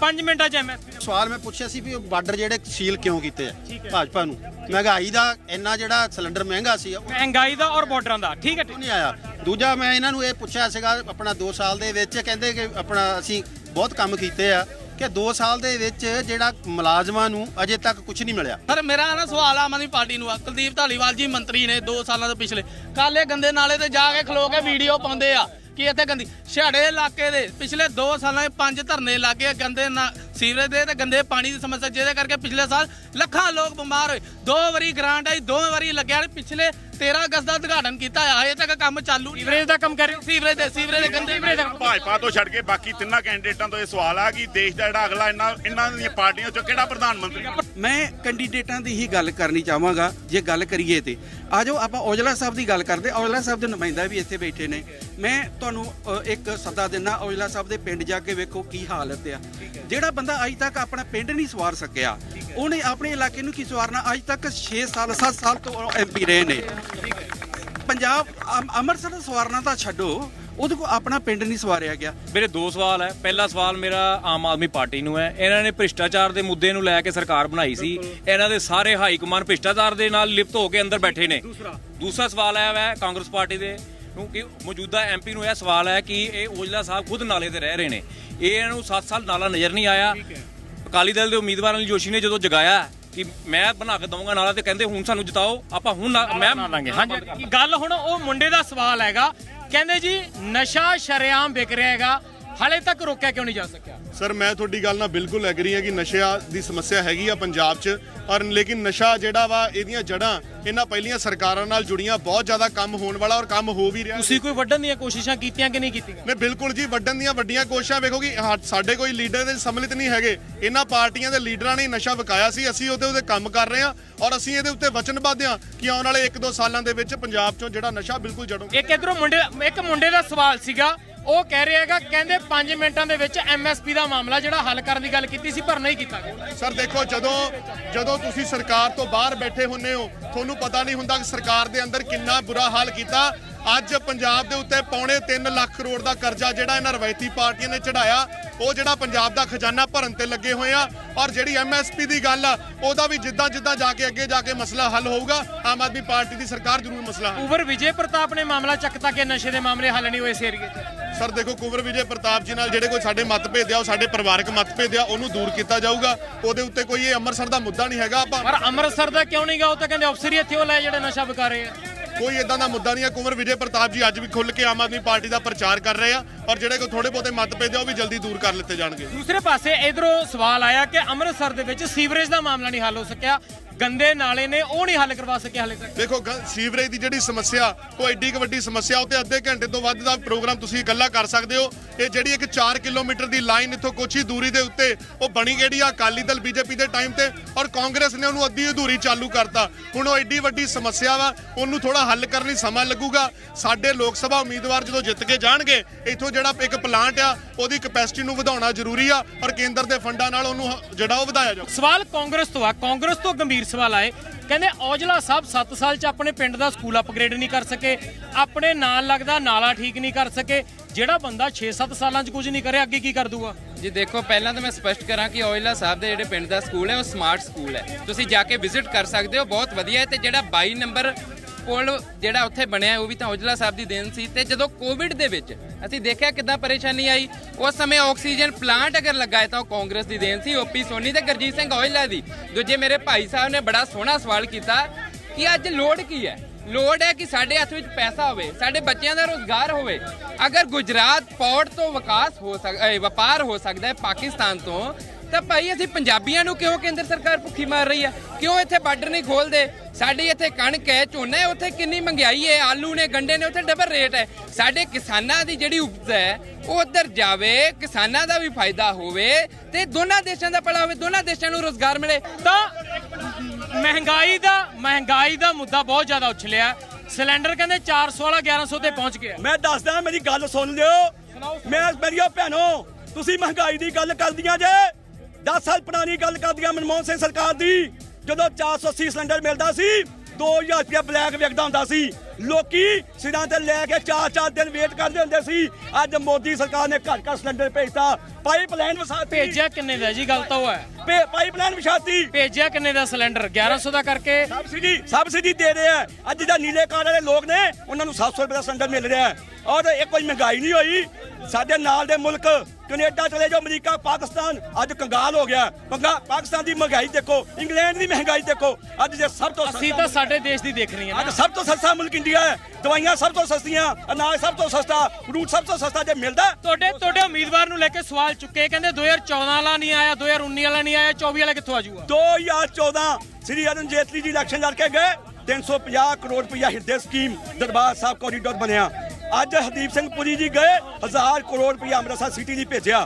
5 ਮਿੰਟਾਂ 'ਚ ਐਮਐਸਪੀ ਸਵਾਲ ਮੈਂ ਪੁੱਛਿਆ ਸੀ ਵੀ ਉਹ ਬਾਰਡਰ ਜਿਹੜੇ ਸੀਲ ਕਿਉਂ ਕੀਤੇ ਆ? ਭਾਜਪਾ ਨੂੰ। ਮਹਿੰਗਾਈ ਦਾ ਇੰਨਾ ਜਿਹੜਾ ਸਿਲੰਡਰ ਮਹਿੰਗਾ ਸੀ ਉਹ ਮਹਿੰਗਾਈ ਦਾ ਔਰ ਬਾਰਡਰਾਂ ਦਾ। ਠੀਕ ਹੈ ਠੀਕ। ਨਹੀਂ ਆਇਆ। ਦੂਜਾ ਮੈਂ ਇਹਨਾਂ ਨੂੰ ਇਹ ਪੁੱਛਿਆ ਸੀਗਾ ਆਪਣਾ 2 ਸਾਲ ਦੇ ਵਿੱਚ ਕਹਿੰਦੇ ਕਿ ਆਪਣਾ ਅਸੀਂ ਬਹੁਤ ਕੰਮ ਕੀਤੇ ਆ। ਕਿ 2 ਸਾਲ ਦੇ ਵਿੱਚ ਜਿਹੜਾ ਮੁਲਾਜ਼ਮਾਂ ਨੂੰ ਅਜੇ ਤੱਕ ਕੁਝ ਨਹੀਂ ਮਿਲਿਆ। ਸਰ, ਮੇਰਾ ਨਾ ਸਵਾਲ ਆਮ ਆਦਮੀ ਪਾਰਟੀ ਨੂੰ ਆ। ਕੁਲਦੀਪ ਢਾਲੀਵਾਲ ਜੀ ਮੰਤਰੀ ਨੇ 2 ਸਾਲਾਂ ਤੋਂ ਪਿਛਲੇ। ਕੱਲ ਇਹ ਗੰਦੇ ਨਾਲੇ ਤੇ ਜਾ ਕੇ ਖਲੋ ਕੇ ਵੀਡੀਓ ਪਾਉਂਦੇ ਆ ਕਿ ਇੱਥੇ ਗੰਦੀ ਛਾੜੇ ਇਲਾਕੇ ਦੇ ਪਿਛਲੇ 2 ਸਾਲਾਂ 'ਚ ਪੰਜ ਧਰਨੇ ਲੱਗੇ ਗੰਦੇ ਸੀਵਰੇਜ ਦੇ ਤੇ ਗੰਦੇ ਪਾਣੀ ਦੀ ਸਮੱਸਿਆ, ਜਿਹਦੇ ਕਰਕੇ ਪਿਛਲੇ ਸਾਲ ਲੱਖਾਂ ਲੋਕ ਬਿਮਾਰ ਹੋਏ। ਦੋ ਵਾਰੀ ਗ੍ਰਾਂਟ ਆਈ ਦੋ ਵਾਰੀ ਲੱਗਿਆ ਪਿਛਲੇ 13 ਅਗਸਤ ਦਾ ਉਦਘਾਟਨ ਕੀਤਾ ਆ ਹਜੇ ਤੱਕ ਕੰਮ ਚਾਲੂ ਨਹੀਂ ਸੀਵਰੇਜ ਦਾ ਕੰਮ ਕਰ ਰਹੇ ਹੋ ਸੀਵਰੇਜ ਦੇ ਸੀਵਰੇਜ ਦੇ ਗੰਦੇ ਸੀਵਰੇਜ ਦਾ ਭਾਜਪਾ ਤੋਂ ਛੱਡ ਕੇ ਬਾਕੀ ਤਿੰਨਾਂ ਕੈਂਡੀਡੇਟਾਂ ਤੋਂ ਇਹ ਸਵਾਲ ਆ ਕਿ ਦੇਸ਼ ਦਾ ਜਿਹੜਾ ਅਗਲਾ ਇਹਨਾਂ ਇਹਨਾਂ ਦੀਆਂ ਪਾਰਟੀਆਂ ਚੋਂ ਕਿਹੜਾ ਪ੍ਰਧਾਨ ਮੰਤਰੀ ਮੈਂ ਕੈਂਡੀਡੇਟਾਂ ਦੀ ਹੀ ਗੱਲ ਕਰਨੀ ਚਾਹਾਂਗਾ ਜੇ ਗੱਲ ਕਰੀਏ ਤੇ। ਆਜੋ ਆਪਾਂ ਔਜਲਾ ਸਾਹਿਬ ਦੀ ਗੱਲ ਕਰਦੇ ਔਜਲਾ ਸਾਹਿਬ ਦੇ ਨੁਮਾਇੰਦਾ ਵੀ ਇੱਥੇ ਬੈਠੇ ਨੇ। ਮੈਂ ਤੁਹਾਨੂੰ ਇੱਕ ਸੱਦਾ ਦਿੰਦਾ ਔਜਲਾ ਸਾਹਿਬ ਦੇ ਪਿੰਡ ਜਾ ਕੇ ਵੇਖੋ ਕੀ ਹਾਲਤ ਆ। ਜਿਹੜਾ ਬੰਦਾ ਅੱਜ ਤੱਕ ਆਪਣਾ ਪਿੰਡ ਨਹੀਂ ਸਵਾਰ ਸਕਿਆ ਉਹਨੇ ਆਪਣੇ ਇਲਾਕੇ ਨੂੰ ਕੀ ਸਵਾਰਨਾ? ਅੱਜ ਤੱਕ 6 ਸਾਲ 7 ਸਾਲ ਤੋਂ ਐਮਪੀ ਰਹੇ ਨੇ। ਪੰਜਾਬ ਅਮ- ਅੰਮ੍ਰਿਤਸਰ ਦਾ ਸਵਾਰਨਾ ਤਾਂ ਛੱਡੋ। ਉਹਦੇ ਕੋ ਆਪਣਾ ਪਿੰਡ ਨਹੀਂ ਸਵਾਰਿਆ ਗਿਆ। ਮੇਰੇ ਦੋ ਸਵਾਲ ਹੈ। ਪਹਿਲਾ ਸਵਾਲ ਮੇਰਾ ਆਮ ਆਦਮੀ ਪਾਰਟੀ ਨੂੰ ਹੈ। ਇਹਨਾਂ ਨੇ ਭ੍ਰਿਸ਼ਟਾਚਾਰ ਦੇ ਮੁੱਦੇ ਨੂੰ ਲੈ ਕੇ ਸਰਕਾਰ ਬਣਾਈ ਸੀ। ਇਹਨਾਂ ਦੇ ਸਾਰੇ ਹਾਈ ਕਮਾਂਡ ਭ੍ਰਿਸ਼ਟਾਚਾਰ ਦੇ ਨਾਲ ਲਿਪਤ ਹੋ ਕੇ ਅੰਦਰ ਬੈਠੇ ਨੇ। ਦੂਸਰਾ। ਸਵਾਲ ਹੈ ਵੈ ਕਾਂਗਰਸ ਪਾਰਟੀ ਦੇ ਨੂੰ ਕਿ ਮੌਜੂਦਾ ਐਮਪੀ ਨੂੰ ਇਹ ਸਵਾਲ ਹੈ ਕਿ ਇਹ ਓਜਲਾ ਸਾਹਿਬ ਖੁਦ ਨਾਲੇ ਤੇ ਰਹਿ ਰਹੇ ਨੇ। ਇਹ ਇਹਨਾਂ ਨੂੰ 7 ਸਾਲ ਨਾਲਾ ਨਜ਼ਰ ਨਹੀਂ ਆਇਆ। ਅਕਾਲੀ ਦਲ ਦੇ ਉਮੀਦਵਾਰ ਅਨਿਲ ਜੋਸ਼ੀ ਨੇ ਜਦੋਂ ਜਗਾਇਆ ਕਿ ਮੈਂ ਬਣਾ ਕੇ ਦਵਾਂਗਾ ਨਾਲਾ ਤੇ ਕਹਿੰਦੇ ਹੁਣ ਸਾਨੂੰ ਜਿਤਾਓ ਆਪਾਂ ਹੁਣ ਨਾ- ਮੈਂ ਬਣਾ ਲਾਂਗੇ। ਹਾਂਜੀ। ਗੱਲ ਹੁਣ ਉਹ ਮੁੰਡੇ ਦਾ ਸਵਾਲ ਹੈਗਾ। ਕਹਿੰਦੇ ਜੀ ਨਸ਼ਾ ਸ਼ਰੇਆਮ ਵਿਕ ਰਿਹਾ ਹੈਗਾ। ਹਾਲੇ ਤੱਕ ਰੋਕਿਆ ਕਿਉਂ ਨਹੀਂ ਜਾ ਸਕਿਆ? ਸਰ ਮੈਂ ਤੁਹਾਡੀ ਗੱਲ ਨਾਲ ਬਿਲਕੁਲ ਐਗਰੀ ਹਾਂ ਕਿ ਨਸ਼ਿਆਂ ਦੀ ਸਮੱਸਿਆ ਹੈਗੀ ਆ ਪੰਜਾਬ 'ਚ ਔਰ ਲੇਕਿਨ ਨਸ਼ਾ ਜਿਹੜਾ ਵਾ ਇਹਦੀਆਂ ਜੜ੍ਹਾਂ ਇਹਨਾਂ ਪਹਿਲੀਆਂ ਸਰਕਾਰਾਂ ਨਾਲ ਜੁੜੀਆਂ ਬਹੁਤ ਜ਼ਿਆਦਾ ਕੰਮ ਹੋਣ ਵਾਲਾ ਔਰ ਕੰਮ ਹੋ ਵੀ ਰਿਹਾ। ਤੁਸੀਂ ਕੋਈ ਵੱਢਣ ਦੀਆਂ ਕੋਸ਼ਿਸ਼ਾਂ ਕੀਤੀਆਂ ਕਿ ਨਹੀਂ ਕੀਤੀਆਂ? ਨੇ ਬਿਲਕੁਲ ਜੀ ਵੱਡਣ ਦੀਆਂ ਵੱਡੀਆਂ ਕੋਸ਼ਿਸ਼ਾਂ ਵੇਖੋ ਕਿ ਸਾਡੇ ਕੋਈ ਲੀਡਰ ਦੇ ਸੰਮਿਲਿਤ ਨਹੀਂ ਹੈਗੇ। ਇਹਨਾਂ ਪਾਰਟੀਆਂ ਦੇ ਲੀਡਰਾਂ ਨੇ ਨਸ਼ਾ ਵਿਕਾਇਆ ਸੀ ਅਸੀਂ ਉਹਦੇ ਉੱਤੇ ਕੰਮ ਕਰ ਰਹੇ ਹਾਂ ਔਰ ਅਸੀਂ ਇਹਦੇ ਉੱਤੇ ਵਚਨਬੱਧ ਹਾਂ ਕਿ ਆਉਣ ਵਾਲੇ 1-2 ਸਾਲਾਂ ਦੇ ਵਿੱਚ ਪੰਜਾਬ 'ਚੋਂ ਜਿਹੜਾ ਨਸ਼ਾ ਬਿਲਕੁਲ ਜੜੋਂ ਇੱਕ ਇਧਰੋਂ ਮੁੰਡੇ ਇੱਕ ਮੁੰਡੇ ਦਾ ਸਵਾਲ ਸੀਗਾ ਉਹ ਕਹਿ ਰਿਹਾ ਹੈਗਾ, ਕਹਿੰਦੇ 5 ਮਿੰਟਾਂ ਦੇ ਵਿੱਚ ਐਮਐਸਪੀ ਦਾ ਮਾਮਲਾ ਜਿਹੜਾ ਹੱਲ ਕਰਨ ਦੀ ਗੱਲ ਕੀਤੀ ਸੀ, ਪਰ ਨਹੀਂ ਕੀਤਾ ਗਿਆ। ਸਰ ਦੇਖੋ, ਜਦੋਂ ਜਦੋਂ ਤੁਸੀਂ ਸਰਕਾਰ ਤੋਂ ਬਾਹਰ ਬੈਠੇ ਹੁੰਨੇ ਹੋ, ਤੁਹਾਨੂੰ ਪਤਾ ਨਹੀਂ ਹੁੰਦਾ ਕਿ ਸਰਕਾਰ ਦੇ ਅੰਦਰ ਕਿੰਨਾ ਬੁਰਾ ਹਾਲ ਕੀਤਾ ਅੱਜ ਪੰਜਾਬ ਦੇ ਉੱਤੇ ਪੌਣੇ 3 ਲੱਖ ਕਰੋੜ ਦਾ ਕਰਜ਼ਾ ਜਿਹੜਾ ਇਹਨਾਂ ਰਵਾਇਤੀ ਪਾਰਟੀਆਂ ਨੇ ਚੜਾਇਆ ਉਹ ਜਿਹੜਾ ਪੰਜਾਬ ਦਾ ਖਜ਼ਾਨਾ ਭਰਨ ਤੇ ਲੱਗੇ ਹੋਏ ਆ। ਔਰ ਜਿਹੜੀ ਐਮਐਸਪੀ ਦੀ ਗੱਲ ਆ ਉਹਦਾ ਵੀ ਜਿੱਦਾਂ ਜਿੱਦਾਂ ਜਾ ਕੇ ਅੱਗੇ ਜਾ ਕੇ ਮਸਲਾ ਹੱਲ ਹੋਊਗਾ ਆਮ ਆਦਮੀ ਪਾਰਟੀ ਦੀ ਸਰਕਾਰ ਜ਼ਰੂਰ ਮਸਲਾ ਉਵਰ ਵਿਜੇ ਪ੍ਰਤਾਪ ਨੇ ਮਾਮਲਾ ਚੱਕਤਾ ਕਿ ਨਸ਼ੇ ਦੇ ਮਾਮਲੇ ਹੱਲ ਨਹੀਂ ਹੋਏ ਇਸ ਏਰੀਏ 'ਚ ਸਰ ਦੇਖੋ ਕੁੰਵਰ ਵਿਜੇ ਪ੍ਰਤਾਪ ਜੀ ਨਾਲ ਜਿਹੜੇ ਕੋਈ ਸਾਡੇ ਮਤਭੇਦ ਆ ਉਹ ਸਾਡੇ ਪਰਿਵਾਰਕ ਮਤਭੇਦ ਆ ਉਹਨੂੰ ਦੂਰ ਕੀਤਾ ਜਾਊਗਾ। ਉਹਦੇ ਉੱਤੇ ਕੋਈ ਇਹ ਅੰਮ੍ਰਿਤਸਰ ਦਾ ਮੁੱਦਾ ਨਹੀਂ ਹੈਗਾ ਆਪਾਂ ਪਰ ਅੰਮ੍ਰਿਤਸਰ ਦਾ ਕਿਉਂ ਨਹੀਂ ਗਾ ਉਹ ਤਾਂ ਕਹਿੰਦੇ ਅਫਸਰ ਹੀ ਇੱਥੇ ਉਹ ਲੈ ਜਿਹੜੇ ਨਸ਼ਾ ਵਿਕਾ ਰਹੇ ਆ। ਕੋਈ ਇਦਾਂ ਦਾ ਮੁੱਦਾ ਨਹੀਂ ਹੈ। ਕੁੰਵਰ ਵਿਜੇ ਪ੍ਰਤਾਪ ਜੀ ਅੱਜ ਵੀ ਖੁੱਲ ਕੇ ਆਮ ਆਦਮੀ ਪਾਰਟੀ ਦਾ ਪ੍ਰਚਾਰ ਕਰ ਰਹੇ ਆ ਔਰ ਜਿਹੜੇ ਕੋਈ ਥੋੜੇ ਬਹੁਤੇ ਮਤਭੇਦ ਆ ਉਹ ਵੀ ਜਲਦੀ ਦੂਰ ਕਰ ਲਿੱਤੇ ਜਾਣਗੇ। ਦੂਸਰੇ ਪਾਸੇ ਇਧਰੋਂ ਸਵਾਲ ਆਇਆ ਕਿ ਅੰਮ੍ਰਿਤਸਰ ਦੇ ਵਿੱਚ ਸੀਵਰੇਜ ਦਾ ਮਾਮਲਾ ਨਹੀਂ ਹੱਲ ਹੋ ਸਕਿਆ ਗੰਦੇ ਨਾਲੇ ਨੇ ਉਹ ਨਹੀਂ ਹੱਲ ਕਰਵਾ ਸਕਿਆ ਹਾਲੇ ਤੱਕ। ਦੇਖੋ ਸੀਵਰੇਜ ਦੀ ਜਿਹੜੀ ਸਮੱਸਿਆ ਉਹ ਐਡੀ ਕੁ ਵੱਡੀ ਸਮੱਸਿਆ ਉਹ ਤੇ ਅੱਧੇ ਘੰਟੇ ਤੋਂ ਵੱਧ ਦਾ ਪ੍ਰੋਗਰਾਮ ਤੁਸੀਂ ਇਕੱਲਾ ਕਰ ਸਕਦੇ ਹੋ। ਇਹ ਜਿਹੜੀ ਇੱਕ 4 ਕਿਲੋਮੀਟਰ ਦੀ ਲਾਈਨ ਇੱਥੋਂ ਕੁਛ ਹੀ ਦੂਰੀ ਦੇ ਉੱਤੇ ਉਹ ਬਣੀ ਕਿਹੜੀ ਆ? ਅਕਾਲੀ ਦਲ ਬੀਜੇਪੀ ਦੇ ਟਾਈਮ ਤੇ ਔਰ ਕਾਂਗਰਸ ਨੇ ਉਹਨੂੰ ਅੱਧੀ ਅਧੂਰੀ ਚਾਲੂ ਕਰਤਾ। ਹੁਣ ਉਹ ਐਡੀ ਵੱਡੀ ਸਮੱਸਿਆ ਵਾ ਉਹਨੂੰ ਥੋੜਾ ਉਹਦਾ ਹੱਲ ਕਰਨ ਲਈ ਸਮਾਂ ਲੱਗੂਗਾ। ਸਾਡੇ ਲੋਕ ਸਭਾ ਉਮੀਦਵਾਰ ਜਦੋਂ ਜਿੱਤ ਕੇ ਜਾਣਗੇ ਇੱਥੋਂ ਜਿਹੜਾ ਇੱਕ ਪਲਾਂਟ ਆ ਉਹਦੀ ਕਪੈਸਿਟੀ ਨੂੰ ਵਧਾਉਣਾ ਜ਼ਰੂਰੀ ਆ ਔਰ ਕੇਂਦਰ ਦੇ ਫੰਡਾਂ ਨਾਲ ਉਹਨੂੰ ਜਿਹੜਾ ਉਹ ਵਧਾਇਆ ਜਾਊ। ਸਵਾਲ ਕਾਂਗਰਸ ਤੋਂ ਆ। ਕਾਂਗਰਸ ਤੋਂ ਗੰਭੀਰ ਸਵਾਲ ਆਏ। ਕਹਿੰਦੇ ਔਜਲਾ ਸਾਹਿਬ 7 ਸਾਲ ਚ ਆਪਣੇ ਪਿੰਡ ਦਾ ਸਕੂਲ ਅਪਗ੍ਰੇਡ ਨਹੀਂ ਕਰ ਸਕੇ। ਆਪਣੇ ਨਾਲ ਲੱਗਦਾ ਨਾਲਾ ਠੀਕ ਨਹੀਂ ਕਰ ਸਕੇ। ਜਿਹੜਾ ਬੰਦਾ 6-7 ਸਾਲਾਂ ਚ ਕੁਝ ਨਹੀਂ ਕਰਿਆ ਅੱਗੇ ਕੀ ਕਰ ਦੂਗਾ? ਜੀ ਦੇਖੋ ਪਹਿਲਾਂ ਤਾਂ ਮੈਂ ਸਪਸ਼ਟ ਕਰਾਂ ਕਿ ਔਜਲਾ ਸਾਹਿਬ ਦੇ ਜਿਹੜੇ ਪਿੰਡ ਦਾ ਸਕੂਲ ਹੈ ਉਹ ਸਮਾਰਟ ਸਕੂਲ ਹੈ। ਤੁਸੀਂ ਜਾ ਕੇ ਵਿਜ਼ਿਟ ਕਰ ਸਕਦੇ ਹੋ ਬਹੁਤ ਵਧੀਆ ਹੈ ਤੇ ਜਿਹੜਾ 22 ਨੰਬਰ ਪੁਲ ਜਿਹੜਾ ਉੱਥੇ ਬਣਿਆ, ਉਹ ਵੀ ਤਾਂ ਔਜਲਾ ਸਾਹਿਬ ਦੀ ਦੇਣ ਸੀ। ਤੇ ਜਦੋਂ ਕੋਵਿਡ ਦੇ ਵਿੱਚ ਅਸੀਂ ਦੇਖਿਆ ਕਿੱਦਾਂ ਪਰੇਸ਼ਾਨੀ ਆਈ, ਉਸ ਸਮੇਂ ਆਕਸੀਜਨ ਪਲਾਂਟ ਅਗਰ ਲਗਾਇਆ ਤਾਂ ਉਹ ਕਾਂਗਰਸ ਦੀ ਦੇਣ ਸੀ ਓਪੀ ਸੋਨੀ ਤੇ ਗੁਰਜੀਤ ਸਿੰਘ ਔਜਲਾ ਦੀ। ਦੂਜੇ ਮੇਰੇ ਭਾਈ ਸਾਹਿਬ ਨੇ ਬੜਾ ਸੋਹਣਾ ਸਵਾਲ ਕੀਤਾ ਕਿ ਅੱਜ ਲੋੜ ਕੀ ਹੈ? ਲੋੜ ਹੈ ਕਿ ਸਾਡੇ ਹੱਥ ਵਿੱਚ ਪੈਸਾ ਹੋਵੇ, ਸਾਡੇ ਬੱਚਿਆਂ ਦਾ ਰੋਜ਼ਗਾਰ ਹੋਵੇ। ਅਗਰ ਗੁਜਰਾਤ ਪੋਰਟ ਤੋਂ ਵਿਕਾਸ ਹੋ ਸਕਦਾ ਵਪਾਰ ਹੋ ਸਕਦਾ ਹੈ ਪਾਕਿਸਤਾਨ ਤੋਂ ਤਾਂ ਭਾਈ ਅਸੀਂ ਪੰਜਾਬੀਆਂ ਨੂੰ ਕਿਉਂ ਕੇਂਦਰ ਸਰਕਾਰ ਭੁੱਖੀ ਮਾਰ ਰਹੀ ਹੈ ਕਿਉਂ ਇੱਥੇ ਬਾਰਡਰ ਨਹੀਂ ਖੋਲਦੇ? ਸਾਡੀ ਇੱਥੇ ਕਣਕ ਹੈ ਝੋਨਾ ਹੈ ਉੱਥੇ ਕਿੰਨੀ ਮਹਿੰਗਾਈ ਹੈ? ਆਲੂ ਨੇ ਗੰਡੇ ਨੇ ਉੱਥੇ ਡਬਲ ਰੇਟ ਹੈ। ਸਾਡੇ ਕਿਸਾਨਾਂ ਦੀ ਜਿਹੜੀ ਉਪਜ ਹੈ ਉਹ ਉੱਧਰ ਜਾਵੇ ਕਿਸਾਨਾਂ ਦਾ ਵੀ ਫਾਇਦਾ ਹੋਵੇ ਤੇ ਦੋਨਾਂ ਦੇਸ਼ਾਂ ਦਾ ਭਲਾ ਹੋਵੇ ਦੋਨਾਂ ਦੇਸ਼ਾਂ ਨੂੰ ਰੋਜ਼ਗਾਰ ਮਿਲੇ। ਤਾਂ ਮਹਿੰਗਾਈ ਦਾ ਮਹਿੰਗਾਈ ਦਾ ਮੁੱਦਾ ਬਹੁਤ ਜ਼ਿਆਦਾ ਉਛਲਿਆ। ਸਿਲੰਡਰ ਕਹਿੰਦੇ 400 ਵਾਲਾ 1100 ਤੇ ਪਹੁੰਚ ਗਿਆ। ਮੈਂ ਦੱਸਦਾ ਮੇਰੀ ਗੱਲ ਸੁਣ ਲਿਓ। ਮੈਂ ਮੇਰੀਓ ਭੈਣੋ ਤੁਸੀਂ ਮਹਿੰਗਾਈ ਦੀ ਗੱਲ ਕਰਦੀਆਂ ਜੇ। 10 ਸਾਲ ਪੁਰਾਣੀ ਗੱਲ ਕਰਦੀਆਂ ਮਨਮੋਹਨ ਸਿੰਘ ਸਰਕਾਰ ਦੀ। ਜਦੋਂ 480 ਸਿਲੰਡਰ ਮਿਲਦਾ ਸੀ 2000 ਰੁਪਇਆ ਬਲੈਕ ਵਿਕਦਾ ਹੁੰਦਾ ਸੀ। ਲੋਕੀ ਸਿਰਾਂ ਤੇ ਲੈ ਕੇ 4-4 ਦਿਨ ਵੇਟ ਕਰਦੇ ਹੁੰਦੇ ਸੀ। ਅੱਜ ਮੋਦੀ ਸਰਕਾਰ ਨੇ ਘਰ ਘਰ ਸਿਲੰਡਰ ਭੇਜਤਾ। ਪਾਈਪਲਾਈਨ ਵਸਾਤੀ ਭੇਜਿਆ ਕਿੰਨੇ ਦਾ ਜੀ? ਗੱਲ ਤਾਂ ਉਹ ਹੈ। ਪਾਈਪਲਾਈਨ ਵਿਛਾਤੀ ਭੇਜਿਆ ਕਿੰਨੇ ਦਾ ਸਿਲੰਡਰ? 1100 ਦਾ ਕਰਕੇ। ਸਬਸਿਡੀ ਸਬਸਿਡੀ ਦੇ ਰਹੇ ਆ। ਅੱਜ ਜਿਹੜਾ ਨੀਲੇ ਕਾਰਡ ਵਾਲੇ ਲੋਕ ਨੇ ਉਹਨਾਂ ਨੂੰ 700 ਰੁਪਏ ਦਾ ਸਿਲੰਡਰ ਮਿਲ ਰਿਹਾ। ਹੈ ਔਰ ਇਹ ਕੋਈ ਮਹਿੰਗਾਈ ਨਹੀਂ ਹੋਈ। ਸਾਡੇ ਨਾਲ ਦੇ ਮੁਲਕ ਕੈਨੇਡਾ ਚਲੇ ਜਾਓ ਅਮਰੀਕਾ ਪਾਕਿਸਤਾਨ ਅੱਜ ਕੰਗਾਲ ਹੋ ਗਿਆ। ਪੰਗਾ ਪਾਕਿਸਤਾਨ ਦੀ ਮਹਿੰਗਾਈ ਦੇਖੋ ਇੰਗਲੈਂਡ ਦੀ ਮਹਿੰਗਾਈ ਦੇਖੋ ਅੱਜ ਜੇ ਸਭ ਤੋਂ ਅਸੀਂ ਤਾਂ ਸਾਡੇ ਦੇਸ਼ ਦੀ ਦੇਖ ਰਹੀਆਂ ਅੱਜ ਸਭ ਤੋਂ ਸਸਤਾ ਮੁਲਕ ਇੰਡੀਆ ਹੈ ਦਵਾਈਆਂ ਸਭ ਤੋਂ ਸਸਤੀਆਂ ਅਨਾਜ ਸਭ ਤੋਂ ਸਸਤਾ ਫਰੂਟ ਸਭ ਤੋਂ ਸਸਤਾ ਜੇ ਮਿਲਦਾ ਹੈ, ਤੁਹਾਡੇ ਤੁਹਾਡੇ ਉਮੀਦਵਾਰ ਨੂੰ ਲੈ ਕੇ ਸਵਾਲ ਚੁੱਕੇ ਕਹਿੰਦੇ 2014 ਵਾਲਾ ਨਹੀਂ ਆਇਆ 2019 ਵਾਲਾ ਨਹੀਂ ਆਇਆ 24 ਵਾਲਾ ਕਿੱਥੋਂ ਆ ਜਾਊਗਾ? 2014 ਸ੍ਰੀ ਅਰੁਣ ਜੇਤਲੀ ਜੀ ਇਲੈਕਸ਼ਨ ਲੜ ਕੇ ਗਏ 350 ਕਰੋੜ ਰੁਪਇਆ ਹਿਰਦੇ ਸਕੀਮ ਦਰਬਾਰ ਸਾਹਿਬ ਕੋਰੀਡੋਰ ਬਣਿਆ। ਅੱਜ ਹਰਦੀਪ ਸਿੰਘ ਪੁਰੀ ਜੀ ਗਏ 1000 ਕਰੋੜ ਰੁਪਇਆ ਅੰਮ੍ਰਿਤਸਰ ਸਿਟੀ ਲਈ ਭੇਜਿਆ।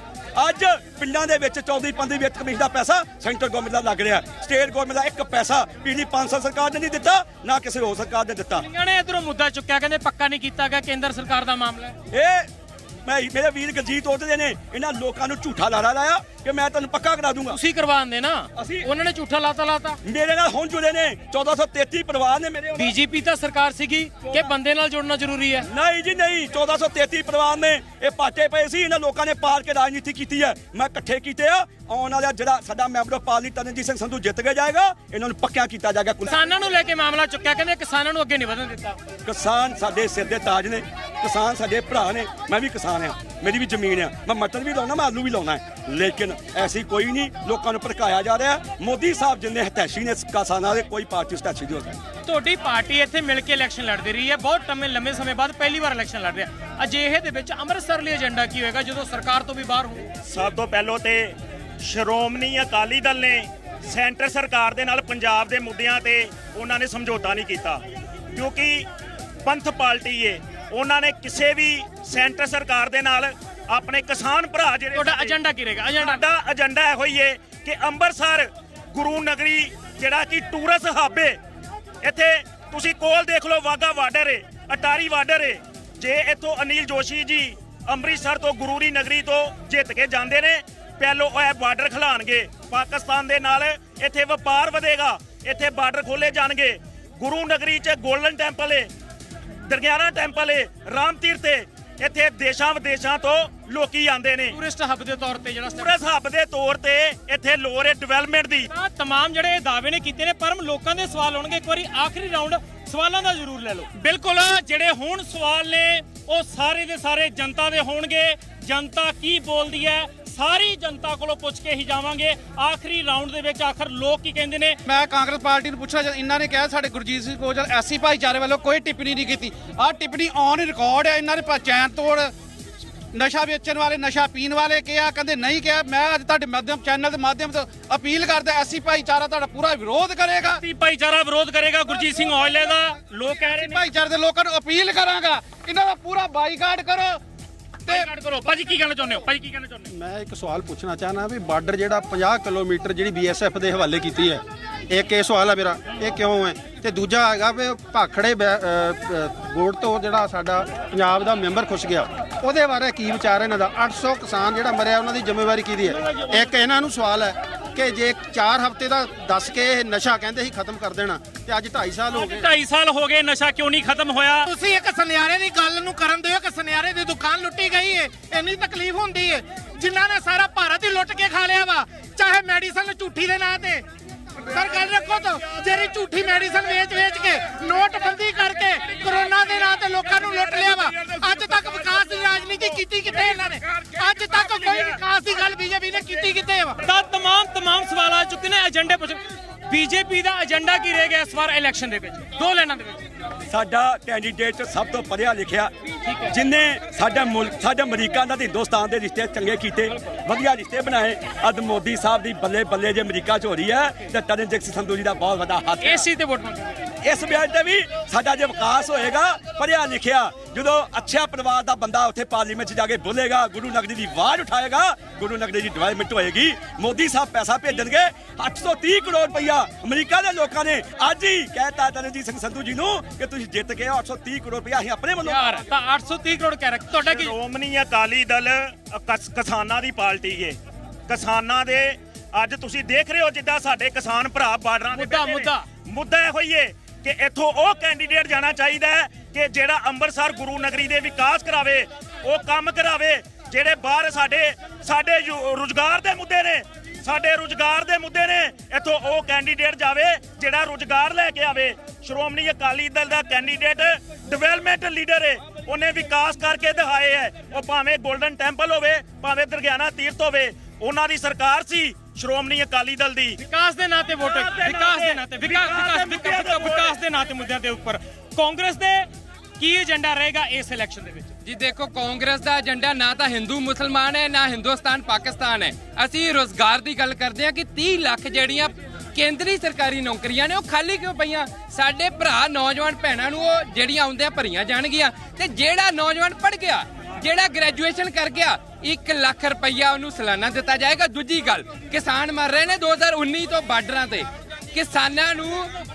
ਅੱਜ ਪਿੰਡਾਂ ਦੇ ਵਿੱਚ 14 15 ਵਿੱਤ ਕਮਿਸ਼ਨ ਦਾ ਪੈਸਾ ਸੈਂਟਰ ਗਵਰਨਮੈਂਟ ਦਾ ਲੱਗ ਰਿਹਾ। ਸਟੇਟ ਗਵਰਨਮੈਂਟ ਦਾ ਇੱਕ ਪੈਸਾ ਪਿਛਲੀ 500 ਸਰਕਾਰ ਨੇ ਨਹੀਂ ਦਿੱਤਾ ਨਾ ਕਿਸੇ ਹੋਰ ਸਰਕਾਰ ਨੇ ਦਿੱਤਾ। ਨੇ ਇਧਰੋਂ ਮੁੱਦਾ ਚੁੱਕਿਆ? ਕਹਿੰਦੇ ਪੱਕਾ ਨਹੀਂ ਕੀਤਾ ਗਿਆ ਕੇਂਦਰ ਸਰਕਾਰ ਦਾ ਮਾਮਲਾ ਇਹ ਮੈਂ ਮੇਰੇ ਵੀਰ ਗਰਜੀਤ ਉੱਠਦੇ ਨੇ ਇਹਨਾਂ ਲੋਕਾਂ ਨੂੰ ਝੂਠਾ ਲਾਰਾ ਲਾਇਆ ਕਿ ਮੈਂ ਤੁਹਾਨੂੰ ਪੱਕਾ ਕਰਾ ਦੂੰਗਾ। ਤੁਸੀਂ ਕਰਵਾਉਂਦੇ ਨਾ ਅਸੀਂ ਉਹਨਾਂ ਨੇ ਝੂਠਾ ਲਾਤਾ ਲਾਤਾ। ਮੇਰੇ ਨਾਲ ਹੁਣ ਜੁੜੇ ਨੇ 1433 ਪਰਿਵਾਰ ਨੇ ਮੇਰੇ ਬੀਜੇਪੀ ਤਾਂ ਸਰਕਾਰ ਸੀਗੀ ਕਿ ਬੰਦੇ ਨਾਲ ਜੁੜਨਾ ਜ਼ਰੂਰੀ ਹੈ। ਨਹੀਂ ਜੀ ਨਹੀਂ 1433 ਪਰਿਵਾਰ ਨੇ ਇਹ ਪਾਟੇ ਪਏ ਸੀ ਇਹਨਾਂ ਲੋਕਾਂ ਨੇ ਪਾਲ ਕੇ ਰਾਜਨੀਤੀ ਕੀਤੀ ਹੈ। ਮੈਂ ਇਕੱਠੇ ਕੀਤੇ ਆ ਆਉਣ ਵਾਲਾ ਜਿਹੜਾ ਸਾਡਾ member of parliament Taranjit Singh Sandhu ਜਿੱਤ ਕੇ ਜਾਏਗਾ ਇਹਨਾਂ ਨੂੰ ਪੱਕਿਆ ਕੀਤਾ ਜਾਏਗਾ ਕਿਸਾਨਾਂ ਨੂੰ ਲੈ ਕੇ ਮਾਮਲਾ ਚੁੱਕਿਆ ਕਹਿੰਦੇ ਕਿਸਾਨਾਂ ਨੂੰ ਅੱਗੇ ਨਹੀਂ ਵਧਣ ਦਿੱਤਾ। ਕਿਸਾਨ ਸਾਡੇ ਸਿਰ ਦੇ ਤਾਜ ਨੇ ਕਿਸਾਨ ਸਾਡੇ ਭਰਾ ਨੇ ਮੈਂ ਵੀ ਕਿਸਾਨ ਆ। ਮੇਰੀ ਵੀ ਜ਼ਮੀਨ ਆ। ਮੈਂ ਮਟਰ ਵੀ ਲਾਉਣਾ ਮੈਂ ਆਲੂ ਵੀ ਲਾਉਣਾ। ਹੈ। ਲੇਕਿਨ ਐਸੀ ਕੋਈ ਨਹੀਂ ਲੋਕਾਂ ਨੂੰ ਭੜਕਾਇਆ ਜਾ ਰਿਹਾ। ਮੋਦੀ ਸਾਹਿਬ ਜਿੰਨੇ ਹਤੈਸ਼ੀ ਨੇ ਕਿਸਾਨਾਂ ਦੇ ਕੋਈ ਪਾਰਟੀ ਹਤੈਸ਼ੀ ਨਹੀਂ ਹੋ ਸਕਦੀ। ਤੁਹਾਡੀ ਪਾਰਟੀ ਇੱਥੇ ਮਿਲ ਕੇ ਇਲੈਕਸ਼ਨ ਲੜਦੀ ਰਹੀ ਹੈ। ਬਹੁਤ ਟੰਮੇ ਲੰਮੇ ਸਮੇਂ ਬਾਅਦ ਪਹਿਲੀ ਵਾਰ ਇਲੈਕਸ਼ਨ ਲੜ ਰਿਹਾ। ਅਜਿਹੇ ਦੇ ਵਿੱਚ ਅੰਮ੍ਰਿਤਸਰ ਲਈ ਏਜੰਡਾ ਕੀ ਹੋਏਗਾ ਜਦੋਂ ਸਰਕਾਰ ਤੋਂ ਵੀ ਬਾਹਰ ਹੋ ਸਭ ਤੋਂ ਪਹਿਲਾਂ ਤੇ ਸ਼੍ਰੋਮਣੀ ਅਕਾਲੀ ਦਲ ਨੇ ਸੈਂਟਰ ਸਰਕਾਰ ਦੇ ਨਾਲ ਪੰਜਾਬ ਦੇ ਮੁੱਦਿਆਂ ਤੇ ਉਹਨਾਂ ਨੇ ਸਮਝੌਤਾ ਨਹੀਂ ਕੀਤਾ। ਕਿਉਂਕਿ ਪੰਥ ਪਾਰਟੀ ਏ। ਉਹਨਾਂ ਨੇ ਕਿਸੇ ਵੀ ਸੈਂਟਰ ਸਰਕਾਰ ਦੇ ਨਾਲ ਆਪਣੇ ਕਿਸਾਨ ਭਰਾ ਜਿਹੜੇ ਤੁਹਾਡਾ ਏਜੰਡਾ ਕੀ ਰਹੇਗਾ? ਏਜੰਡਾ ਸਾਡਾ ਏਜੰਡਾ ਇਹੋ ਹੀ ਏ ਕਿ ਅੰਮ੍ਰਿਤਸਰ ਗੁਰੂ ਨਗਰੀ ਜਿਹੜਾ ਕਿ ਟੂਰਿਸਟ ਹੱਬ ਏ ਇੱਥੇ ਤੁਸੀਂ ਕੋਲ ਦੇਖ ਲਓ ਵਾਗਾ ਬਾਰਡਰ ਏ ਅਟਾਰੀ ਬਾਰਡਰ ਏ ਜੇ ਇੱਥੋਂ ਅਨਿਲ ਜੋਸ਼ੀ ਜੀ ਅੰਮ੍ਰਿਤਸਰ ਤੋਂ ਗੁਰੂਰੀ ਨਗਰੀ ਤੋਂ ਜਿੱਤ ਕੇ ਜਾਂਦੇ ਨੇ ਪਹਿਲੋਂ ਇਹ ਬਾਰਡਰ ਖਲਾਣਗੇ। ਪਾਕਿਸਤਾਨ ਦੇ ਨਾਲ ਇੱਥੇ ਵਪਾਰ ਵਧੇਗਾ ਇੱਥੇ ਬਾਰਡਰ ਖੋਲੇ ਜਾਣਗੇ। ਗੁਰੂ ਨਗਰੀ 'ਚ 골ਡਨ ਟੈਂਪਲ ਏ ਦਰਗਿਆਨਾ ਟੈਂਪਲ ਏ ਰਾਮ ਤੀਰਥ ਏ। ਇੱਥੇ ਦੇਸ਼ਾਂ ਵਿਦੇਸ਼ਾਂ ਤੋਂ ਲੋਕੀ ਆਉਂਦੇ ਨੇ। ਟੂਰਿਸਟ ਹੱਬ ਦੇ ਤੌਰ ਤੇ ਜਿਹੜਾ ਟੂਰਿਸਟ ਹੱਬ ਦੇ ਤੌਰ ਤੇ ਇੱਥੇ ਲੋਰ ਏ ਡਿਵੈਲਪਮੈਂਟ ਦੀ। ਤਾਂ ਤਮਾਮ ਜਿਹੜੇ ਦਾਅਵੇ ਨੇ ਕੀਤੇ ਨੇ ਪਰ ਲੋਕਾਂ ਦੇ ਸਵਾਲ ਹੋਣਗੇ। ਇੱਕ ਵਾਰੀ ਆਖਰੀ ਰਾਉਂਡ ਸਵਾਲਾਂ ਦਾ ਜ਼ਰੂਰ ਲੈ ਲਓ। ਬਿਲਕੁਲ ਜਿਹੜੇ ਹੁਣ ਸਵਾਲ ਨੇ ਉਹ ਸਾਰੇ ਦੇ ਸਾਰੇ ਜਨਤਾ ਦੇ ਹੋਣਗੇ। ਜਨਤਾ ਕੀ ਬੋਲਦੀ ਹੈ? ਸਾਰੀ ਜਨਤਾ ਕੋਲੋਂ ਪੁੱਛ ਕੇ ਹੀ ਜਾਵਾਂਗੇ। ਆਖਰੀ ਰਾਉਂਡ ਦੇ ਵਿੱਚ ਆਖਰ ਲੋਕ ਕੀ ਕਹਿੰਦੇ ਨੇ? ਮੈਂ ਕਾਂਗਰਸ ਪਾਰਟੀ ਨੂੰ ਚਾਹੁੰਦਾ ਇਹਨਾਂ ਨੇ ਕਿਹਾ ਸਾਡੇ ਗੁਰਜੀਤ ਸਿੰਘ ਕੋਜਲ ਐਸੀ ਭਾਈਚਾਰੇ ਵੱਲੋਂ ਕੋਈ ਟਿੱਪਣੀ ਨਹੀਂ ਕੀਤੀ। ਆਹ ਟਿੱਪਣੀ ਔਨ ਰਿਕਾਰਡ ਹੈ ਇਹਨਾਂ ਨੇ ਪਛਾਣ ਤੋੜ ਨਸ਼ਾ ਵੇਚਣ ਵਾਲੇ ਨਸ਼ਾ ਪੀਣ ਵਾਲੇ ਕਿਹਾ ਕਹਿੰਦੇ ਨਹੀਂ ਕਿਹਾ। ਮੈਂ ਅੱਜ ਤੁਹਾਡੇ ਮਾਧਿਅਮ ਚੈਨਲ ਦੇ ਮਾਧਿਅਮ ਤੋਂ ਅਪੀਲ ਕਰਦਾ ਐਸੀ ਭਾਈਚਾਰਾ ਤੁਹਾਡਾ ਪੂਰਾ ਵਿਰੋਧ ਕਰੇਗਾ। ਐਸੀ ਭਾਈਚਾਰਾ ਵਿਰੋਧ ਕਰੇਗਾ ਗੁਰਜੀਤ ਸਿੰਘ ਔਜਲੇ ਦਾ। ਲੋਕ ਕਹਿ ਰਹੇ ਨੇ ਭਾਈਚਾਰੇ ਦੇ ਲੋਕਾਂ ਨੂੰ ਅਪੀਲ ਕਰਾਂਗਾ। ਇਹਨਾਂ ਦਾ ਪੂਰਾ ਬਾਈਕਾਟ ਕਰੋ। ਤੇ ਕਰੋ। ਭਾਜੀ, ਕੀ ਕਹਿਣਾ ਚਾਹੁੰਦੇ ਹੋ? ਭਾਜੀ, ਕੀ ਕਹਿਣਾ ਚਾਹੁੰਦੇ ਹੋ? ਮੈਂ ਇੱਕ ਸਵਾਲ ਪੁੱਛਣਾ ਚਾਹਨਾ ਵੀ ਬਾਰਡਰ ਜਿਹੜਾ 50 ਕਿਲੋਮੀਟਰ ਜਿਹੜੀ ਬੀਐਸਐਫ ਦੇ ਹਵਾਲੇ ਕੀਤੀ ਹੈ ਇੱਕ ਇਹ ਸਵਾਲ ਹੈ ਮੇਰਾ? ਇਹ ਕਿਉਂ ਹੈ? ਤੇ ਦੂਜਾ ਹੈਗਾ ਵੀ ਭਾਖੜੇ ਬੋਰਡ ਤੋਂ ਜਿਹੜਾ ਸਾਡਾ ਪੰਜਾਬ ਦਾ ਮੈਂਬਰ ਖੁਸ਼ ਗਿਆ। ਉਹਦੇ ਬਾਰੇ ਕੀ ਵਿਚਾਰ ਇਹਨਾਂ ਦਾ? 800 ਕਿਸਾਨ ਜਿਹੜਾ ਮਰਿਆ, ਉਹਨਾਂ ਦੀ ਜ਼ਿੰਮੇਵਾਰੀ ਕਿਹਦੀ ਹੈ? ਇੱਕ ਇਹਨਾਂ ਨੂੰ ਸਵਾਲ ਹੈ ਕਿ ਜੇ 4 ਹਫ਼ਤੇ ਦਾ ਦੱਸ ਕੇ ਇਹ ਨਸ਼ਾ ਕਹਿੰਦੇ ਸੀ, ਖਤਮ ਕਰ ਦੇਣਾ ਤੇ ਅੱਜ 2.5 ਸਾਲ ਹੋ ਗਏ। 2.5 ਸਾਲ ਹੋ ਗਏ ਨਸ਼ਾ ਕਿਉਂ ਨਹੀਂ ਖਤਮ ਹੋਇਆ? ਤੁਸੀਂ ਇੱਕ ਸੁਨਿਆਰੇ ਦੀ ਗੱਲ ਨੂੰ ਕਰਨ ਦਿਓ ਕਿ ਸੁਨਿਆਰੇ ਦੀ ਦੁਕਾਨ ਲੁੱਟੀ ਗਈ ਏ ਇੰਨੀ ਤਕਲੀਫ ਹੁੰਦੀ ਏ ਜਿਨ੍ਹਾਂ ਨੇ ਸਾਰਾ ਭਾਰਤ ਹੀ ਲੁੱਟ ਕੇ ਖਾ ਲਿਆ ਵਾ ਚਾਹੇ ਮੈਡੀਸਨ ਝੂਠੀ ਦੇ ਨਾਂ ਤੇ। ਸਰ ਗੱਲ ਰੱਖੋ ਤਾਂ ਜਿਹੜੀ ਝੂਠੀ ਮੈਡੀਸਨ ਵੇਚ ਵੇਚ ਕੇ ਨੋਟਬੰਦੀ ਕਰਕੇ ਕਰੋਨਾ ਦੇ ਨਾਂ ਤੇ ਲੋਕਾਂ ਨੂੰ ਲੁੱਟ ਲਿਆ ਵਾ ਅੱਜ ਤੱਕ ਵਿਕਾਸ ਦੀ ਰਾਜਨੀਤੀ ਕੀਤੀ ਕਿੱਥੇ ਇਹਨਾਂ ਨੇ? ਅੱਜ ਤੱਕ ਕੋਈ ਵਿਕਾਸ ਦੀ ਗੱਲ ਬੀਜੇਪੀ ਨੇ ਕੀਤੀ ਕਿੱਥੇ ਵਾ? ਤਾਂ ਤਮਾਮ ਤਮਾਮ ਸਵਾਲ ਆ ਚੁੱਕੇ ਨੇ ਏਜੰਡੇ ਪੁੱਛ ਬੀਜੇਪੀ ਦਾ ਏਜੰਡਾ ਕੀ ਰਹਿ ਗਿਆ ਇਸ ਵਾਰ ਇਲੈਕਸ਼ਨ ਦੇ ਵਿੱਚ? ਦੋ ਲਾਈਨਾਂ ਦੇ ਵਿੱਚ। ਸਾਡਾ ਕੈਂਡੀਡੇਟ ਸਭ ਤੋਂ ਪੜ੍ਹਿਆ ਲਿਖਿਆ ਜਿਨੇ ਸਾਡਾ ਮੁਲਕ ਸਾਡਾ ਅਮਰੀਕਾ ਨਾਲ ਤੇ ਹਿੰਦੁਸਤਾਨ ਦੇ ਰਿਸ਼ਤੇ ਚੰਗੇ ਕੀਤੇ ਵਧੀਆ ਰਿਸ਼ਤੇ ਬਣਾਏ। ਅੱਜ ਮੋਦੀ ਸਾਹਿਬ ਦੀ ਬੱਲੇ ਬੱਲੇ ਜੇ ਅਮਰੀਕਾ 'ਚ ਹੋ ਰਹੀ ਹੈ ਤੇ ਤਰਨਜੀਤ ਸਿੰਘ ਸੰਧੂ ਜੀ ਦਾ ਬਹੁਤ ਵੱਡਾ ਹੱਥ ਹੈ। ਇਸ ਤੇ ਵੋਟ ਇਸ ਬਿਆਨ ਤੇ ਵੀ ਸਾਡਾ ਜੇ ਵਿਕਾਸ ਹੋਏਗਾ ਪੜ੍ਹਿਆ ਲਿਖਿਆ ਜਦੋਂ ਅੱਛਾ ਪਰਿਵਾਰ ਦਾ ਬੰਦਾ ਉੱਥੇ ਪਾਰਲੀਮੈਂਟ 'ਚ ਜਾ ਕੇ ਬੋਲੇਗਾ ਗੁਰੂ ਨਗਰੀ ਦੀ ਆਵਾਜ਼ ਉਠਾਏਗਾ ਗੁਰੂ ਨਗਰੀ ਦੀ ਡਿਵੈਲਪਮੈਂਟ ਹੋਏਗੀ ਮੋਦੀ ਸਾਹਿਬ ਪੈਸਾ ਭੇਜਣਗੇ 830 ਕਰੋੜ ਰੁਪਈਆ ਅਮਰੀਕਾ ਦੇ ਲੋਕਾਂ ਨੇ ਅੱਜ ਹੀ ਕਹਿਤਾ ਤਰਨਜੀਤ ਸਿੰਘ ਸੰਧੂ ਜੀ ਨੂੰ ਕਿ ਤੁਸੀਂ ਜਿੱਤ ਗਏ ਹੋ 830 ਕਰੋੜ ਰੁਪਈਆ ਅਸੀਂ ਆਪਣੇ ਵੱਲੋਂ ਯਾਰ ਤਾਂ 830 ਕਰੋੜ ਕਹਿ ਰਹੇ ਤੁਹਾਡਾ ਕੀ ਸ਼੍ਰੋਮਣੀ ਅਕਾਲੀ ਦਲ ਕਸ- ਕਿਸਾਨਾਂ ਦੀ ਪਾਰਟੀ ਏ ਕਿਸਾਨਾਂ ਦੇ ਅੱਜ ਤੁਸੀਂ ਦੇਖ ਰਹੇ ਹੋ ਜਿੱਦਾਂ ਸਾਡੇ ਕਿਸਾਨ ਭਰਾ ਬਾਰਡਰਾਂ ਦੇ ਮੁੱਦਾ- ਬੈਠੇ ਨੇ। ਮੁੱਦਾ। ਮੁੱਦਾ ਇਹੋ ਹੀ ਏ ਕਿ ਇੱਥੋਂ ਉਹ ਕੈਂਡੀਡੇਟ ਜਾਣਾ ਚਾਹੀਦਾ ਹੈ ਕਿ ਜਿਹੜਾ ਅੰਮ੍ਰਿਤਸਰ ਗੁਰੂ ਨਗਰੀ ਦੇ ਵਿਕਾਸ ਕਰਾਵੇ ਉਹ ਕੰਮ ਕਰਾਵੇ ਜਿਹੜੇ ਬਾਹਰ ਸਾਡੇ ਸਾਡੇ ਰੋਜ਼ਗਾਰ ਦੇ ਮੁੱਦੇ ਨੇ ਸਾਡੇ ਰੁਜ਼ਗਾਰ ਦੇ ਮੁੱਦੇ ਨੇ। ਇੱਥੋਂ ਉਹ ਕੈਂਡੀਡੇਟ ਜਾਵੇ ਜਿਹੜਾ ਰੁਜ਼ਗਾਰ ਲੈ ਕੇ ਆਵੇ। ਸ਼੍ਰੋਮਣੀ ਅਕਾਲੀ ਦਲ ਦਾ ਕੈਂਡੀਡੇਟ ਡਿਵੈਲਪਮੈਂਟ ਲੀਡਰ ਹੈ ਉਹਨੇ ਵਿਕਾਸ ਕਰਕੇ ਦਿਖਾਏ ਹੈ ਉਹ ਭਾਵੇਂ 골ਡਨ ਟੈਂਪਲ ਹੋਵੇ ਭਾਵੇਂ ਦਰਗਿਆਨਾ ਤੀਰਥ ਹੋਵੇ ਉਹਨਾਂ ਦੀ ਸਰਕਾਰ ਸੀ ਸ਼੍ਰੋਮਣੀ ਅਕਾਲੀ ਦਲ ਦੀ। ਵਿਕਾਸ ਦੇ ਨਾਂ ਤੇ ਵੋਟ ਵਿਕਾਸ ਦੇ ਨਾਂ ਤੇ ਵਿਕਾਸ ਵਿਕਾਸ ਵਿਕਾਸ ਦੇ ਨਾਂ ਤੇ ਮੁੱਦਿਆਂ ਦੇ ਉੱਪਰ। ਕਾਂਗਰਸ ਦੇ ਕੀ ਏਜੰਡਾ ਰਹੇਗਾ ਇਸ ਇਲੈਕਸ਼ਨ ਦੇ ਵਿੱਚ? ਜੀ ਦੇਖੋ, ਕਾਂਗਰਸ ਦਾ ਏਜੰਡਾ ਨਾ ਤਾਂ ਹਿੰਦੂ ਮੁਸਲਮਾਨ ਹੈ, ਨਾ ਹਿੰਦੁਸਤਾਨ ਪਾਕਿਸਤਾਨ ਹੈ। ਅਸੀਂ ਰੋਜ਼ਗਾਰ ਦੀ ਗੱਲ ਕਰਦੇ ਹਾਂ ਕਿ 30 ਲੱਖ ਜਿਹੜੀਆਂ ਕੇਂਦਰੀ ਸਰਕਾਰੀ ਨੌਕਰੀਆਂ ਨੇ, ਉਹ ਖਾਲੀ ਕਿਉਂ ਪਈਆਂ? ਸਾਡੇ ਭਰਾ, ਨੌਜਵਾਨ ਭੈਣਾਂ ਨੂੰ ਉਹ ਜਿਹੜੀਆਂ ਆਉਂਦਿਆਂ ਭਰੀਆਂ ਜਾਣਗੀਆਂ। ਤੇ ਜਿਹੜਾ ਨੌਜਵਾਨ ਪੜ ਗਿਆ, ਜਿਹੜਾ ਗ੍ਰੈਜੂਏਸ਼ਨ ਕਰ ਗਿਆ 1 ਲੱਖ ਰੁਪਈਆ ਉਹਨੂੰ ਸਾਲਾਨਾ ਦਿੱਤਾ ਜਾਏਗਾ। ਦੂਜੀ ਗੱਲ, ਕਿਸਾਨ ਮਰ ਰਹੇ ਨੇ 2019 ਤੋਂ ਬਾਰਡਰਾਂ ਤੇ। ਕਿਸਾਨਾਂ ਨੂੰ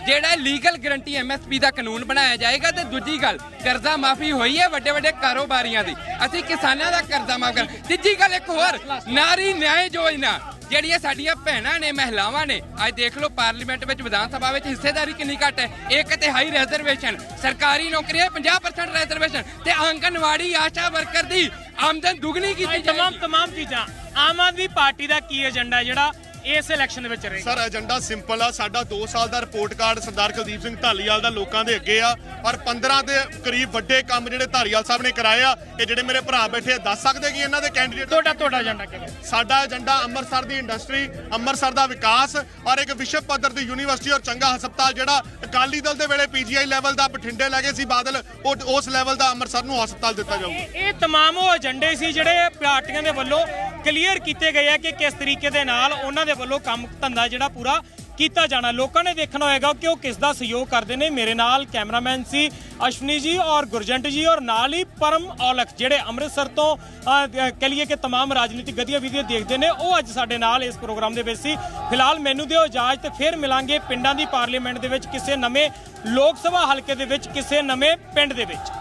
ਜਿਹੜਾ ਲੀਗਲ ਗਰੰਟੀ ਐਮਐਸਪੀ ਦਾ ਕਾਨੂੰਨ ਬਣਾਇਆ ਜਾਏਗਾ ਤੇ ਦੂਜੀ ਗੱਲ ਕਰਜ਼ਾ ਮਾਫੀ ਹੋਈ ਹੈ ਵੱਡੇ ਵੱਡੇ ਕਾਰੋਬਾਰੀਆਂ ਦੀ। ਅਸੀਂ ਕਿਸਾਨਾਂ ਦਾ ਕਰਜ਼ਾ ਮਾਫ ਕਰ ਤੀਜੀ ਗੱਲ ਇੱਕ ਹੋਰ ਨਾਰੀ ਨਿਆਂ ਯੋਜਨਾ ਜਿਹੜੀਆਂ ਸਾਡੀਆਂ ਭੈਣਾਂ ਨੇ ਮਹਿਲਾਵਾਂ ਨੇ ਅੱਜ ਦੇਖ ਲਓ ਪਾਰਲੀਮੈਂਟ ਵਿੱਚ ਵਿਧਾਨ ਸਭਾ ਵਿੱਚ ਹਿੱਸੇਦਾਰੀ ਕਿੰਨੀ ਘੱਟ ਹੈ। ਇੱਕ ਤੇ ਹਾਈ ਰਿਜ਼ਰਵੇਸ਼ਨ ਸਰਕਾਰੀ ਨੌਕਰੀਆਂ 50% ਰਿਜ਼ਰਵੇਸ਼ਨ ਤੇ ਆਂਗਨਵਾੜੀ ਆਸ਼ਾ ਵਰਕਰ ਦੀ ਆਮਦਨ ਦੁੱਗਣੀ ਕੀਤੀ ਤਮਾਮ ਤਮਾਮ ਚੀਜ਼ਾਂ। ਆਮ ਆਦਮੀ ਪਾਰਟੀ ਦਾ ਕੀ ਏਜੰਡਾ ਜਿਹੜਾ ਇਸ ਇਲੈਕਸ਼ਨ ਦੇ ਵਿੱਚ ਰਹੇਗਾ। ਸਰ ਏਜੰਡਾ ਸਿੰਪਲ ਆ। ਸਾਡਾ 2 ਸਾਲ ਦਾ ਰਿਪੋਰਟ ਕਾਰਡ ਸਰਦਾਰ ਕੁਲਦੀਪ ਸਿੰਘ ਢਾਲੀਵਾਲ ਦਾ ਲੋਕਾਂ ਦੇ ਅੱਗੇ ਆ। ਔਰ 15 ਦੇ ਕਰੀਬ ਵੱਡੇ ਕੰਮ ਜਿਹੜੇ ਧਾਰੀਵਾਲ ਸਾਹਿਬ ਨੇ ਕਰਾਏ ਆ ਇਹ ਜਿਹੜੇ ਮੇਰੇ ਭਰਾ ਬੈਠੇ ਆ, ਦੱਸ ਸਕਦੇ ਕਿ ਇਹਨਾਂ ਦੇ ਕੈਂਡੀਡੇਟ ਤੁਹਾਡਾ ਤੁਹਾਡਾ ਏਜੰਡਾ ਕੀ ਹੈ ਸਾਡਾ ਏਜੰਡਾ ਅੰਮ੍ਰਿਤਸਰ ਦੀ ਇੰਡਸਟਰੀ ਅੰਮ੍ਰਿਤਸਰ ਦਾ ਵਿਕਾਸ ਔਰ ਇੱਕ ਵਿਸ਼ਵ ਪੱਧਰ ਦੀ ਯੂਨੀਵਰਸਿਟੀ ਔਰ ਚੰਗਾ ਹਸਪਤਾਲ ਜਿਹੜਾ ਅਕਾਲੀ ਦਲ ਦੇ ਵੇਲੇ ਪੀਜੀਆਈ ਲੈਵਲ ਦਾ ਬਠਿੰਡੇ ਲੈ ਗਏ ਸੀ ਬਾਦਲ ਉਹ ਉਸ ਲੈਵਲ ਦਾ ਅੰਮ੍ਰਿਤਸਰ ਨੂੰ ਹਸਪਤਾਲ ਦਿੱਤਾ ਜਾਊਗਾ। ਇਹ ਤਮਾਮ ਉਹ ਏਜੰਡੇ ਸੀ ਜਿਹੜੇ ਪਾਰਟੀਆਂ ਦੇ ਵੱਲੋਂ ਕਲੀਅਰ ਕੀਤੇ ਗਏ ਆ ਕਿ ਕਿਸ ਤਰੀਕੇ ਦੇ ਨਾਲ ਉਹਨਾਂ ਦੇ ਵੱਲੋਂ ਕੰਮ ਧੰਦਾ ਜਿਹੜਾ ਪੂਰਾ ਕੀਤਾ ਜਾਣਾ ਲੋਕਾਂ ਨੇ ਦੇਖਣਾ ਹੋਏਗਾ ਕਿ ਉਹ ਕਿਸ ਦਾ ਸਹਿਯੋਗ ਕਰਦੇ ਨੇ। ਮੇਰੇ ਨਾਲ ਕੈਮਰਾਮੈਨ ਸੀ ਅਸ਼ਵਨੀ ਜੀ ਔਰ ਗੁਰਜੰਟ ਜੀ ਔਰ ਨਾਲ ਹੀ ਪਰਮ ਔਲਖ ਜਿਹੜੇ ਅੰਮ੍ਰਿਤਸਰ ਤੋਂ ਅਹ, ਕਹਿ ਲਈਏ ਕਿ ਤਮਾਮ ਰਾਜਨੀਤਿਕ ਗਤੀਵਿਧੀਆਂ ਦੇਖਦੇ ਨੇ ਉਹ ਅੱਜ ਸਾਡੇ ਨਾਲ ਇਸ ਪ੍ਰੋਗਰਾਮ ਦੇ ਵਿੱਚ ਸੀ। ਫਿਲਹਾਲ ਮੈਨੂੰ ਦਿਓ ਇਜਾਜ਼ਤ ਫਿਰ ਮਿਲਾਂਗੇ ਪਿੰਡਾਂ ਦੀ ਪਾਰਲੀਮੈਂਟ ਦੇ ਵਿੱਚ ਕਿਸੇ ਨਵੇਂ ਲੋਕ ਸਭਾ ਹਲਕੇ ਦੇ ਵਿੱਚ ਕਿਸੇ ਨਵੇਂ ਪਿੰਡ ਦੇ ਵਿੱਚ।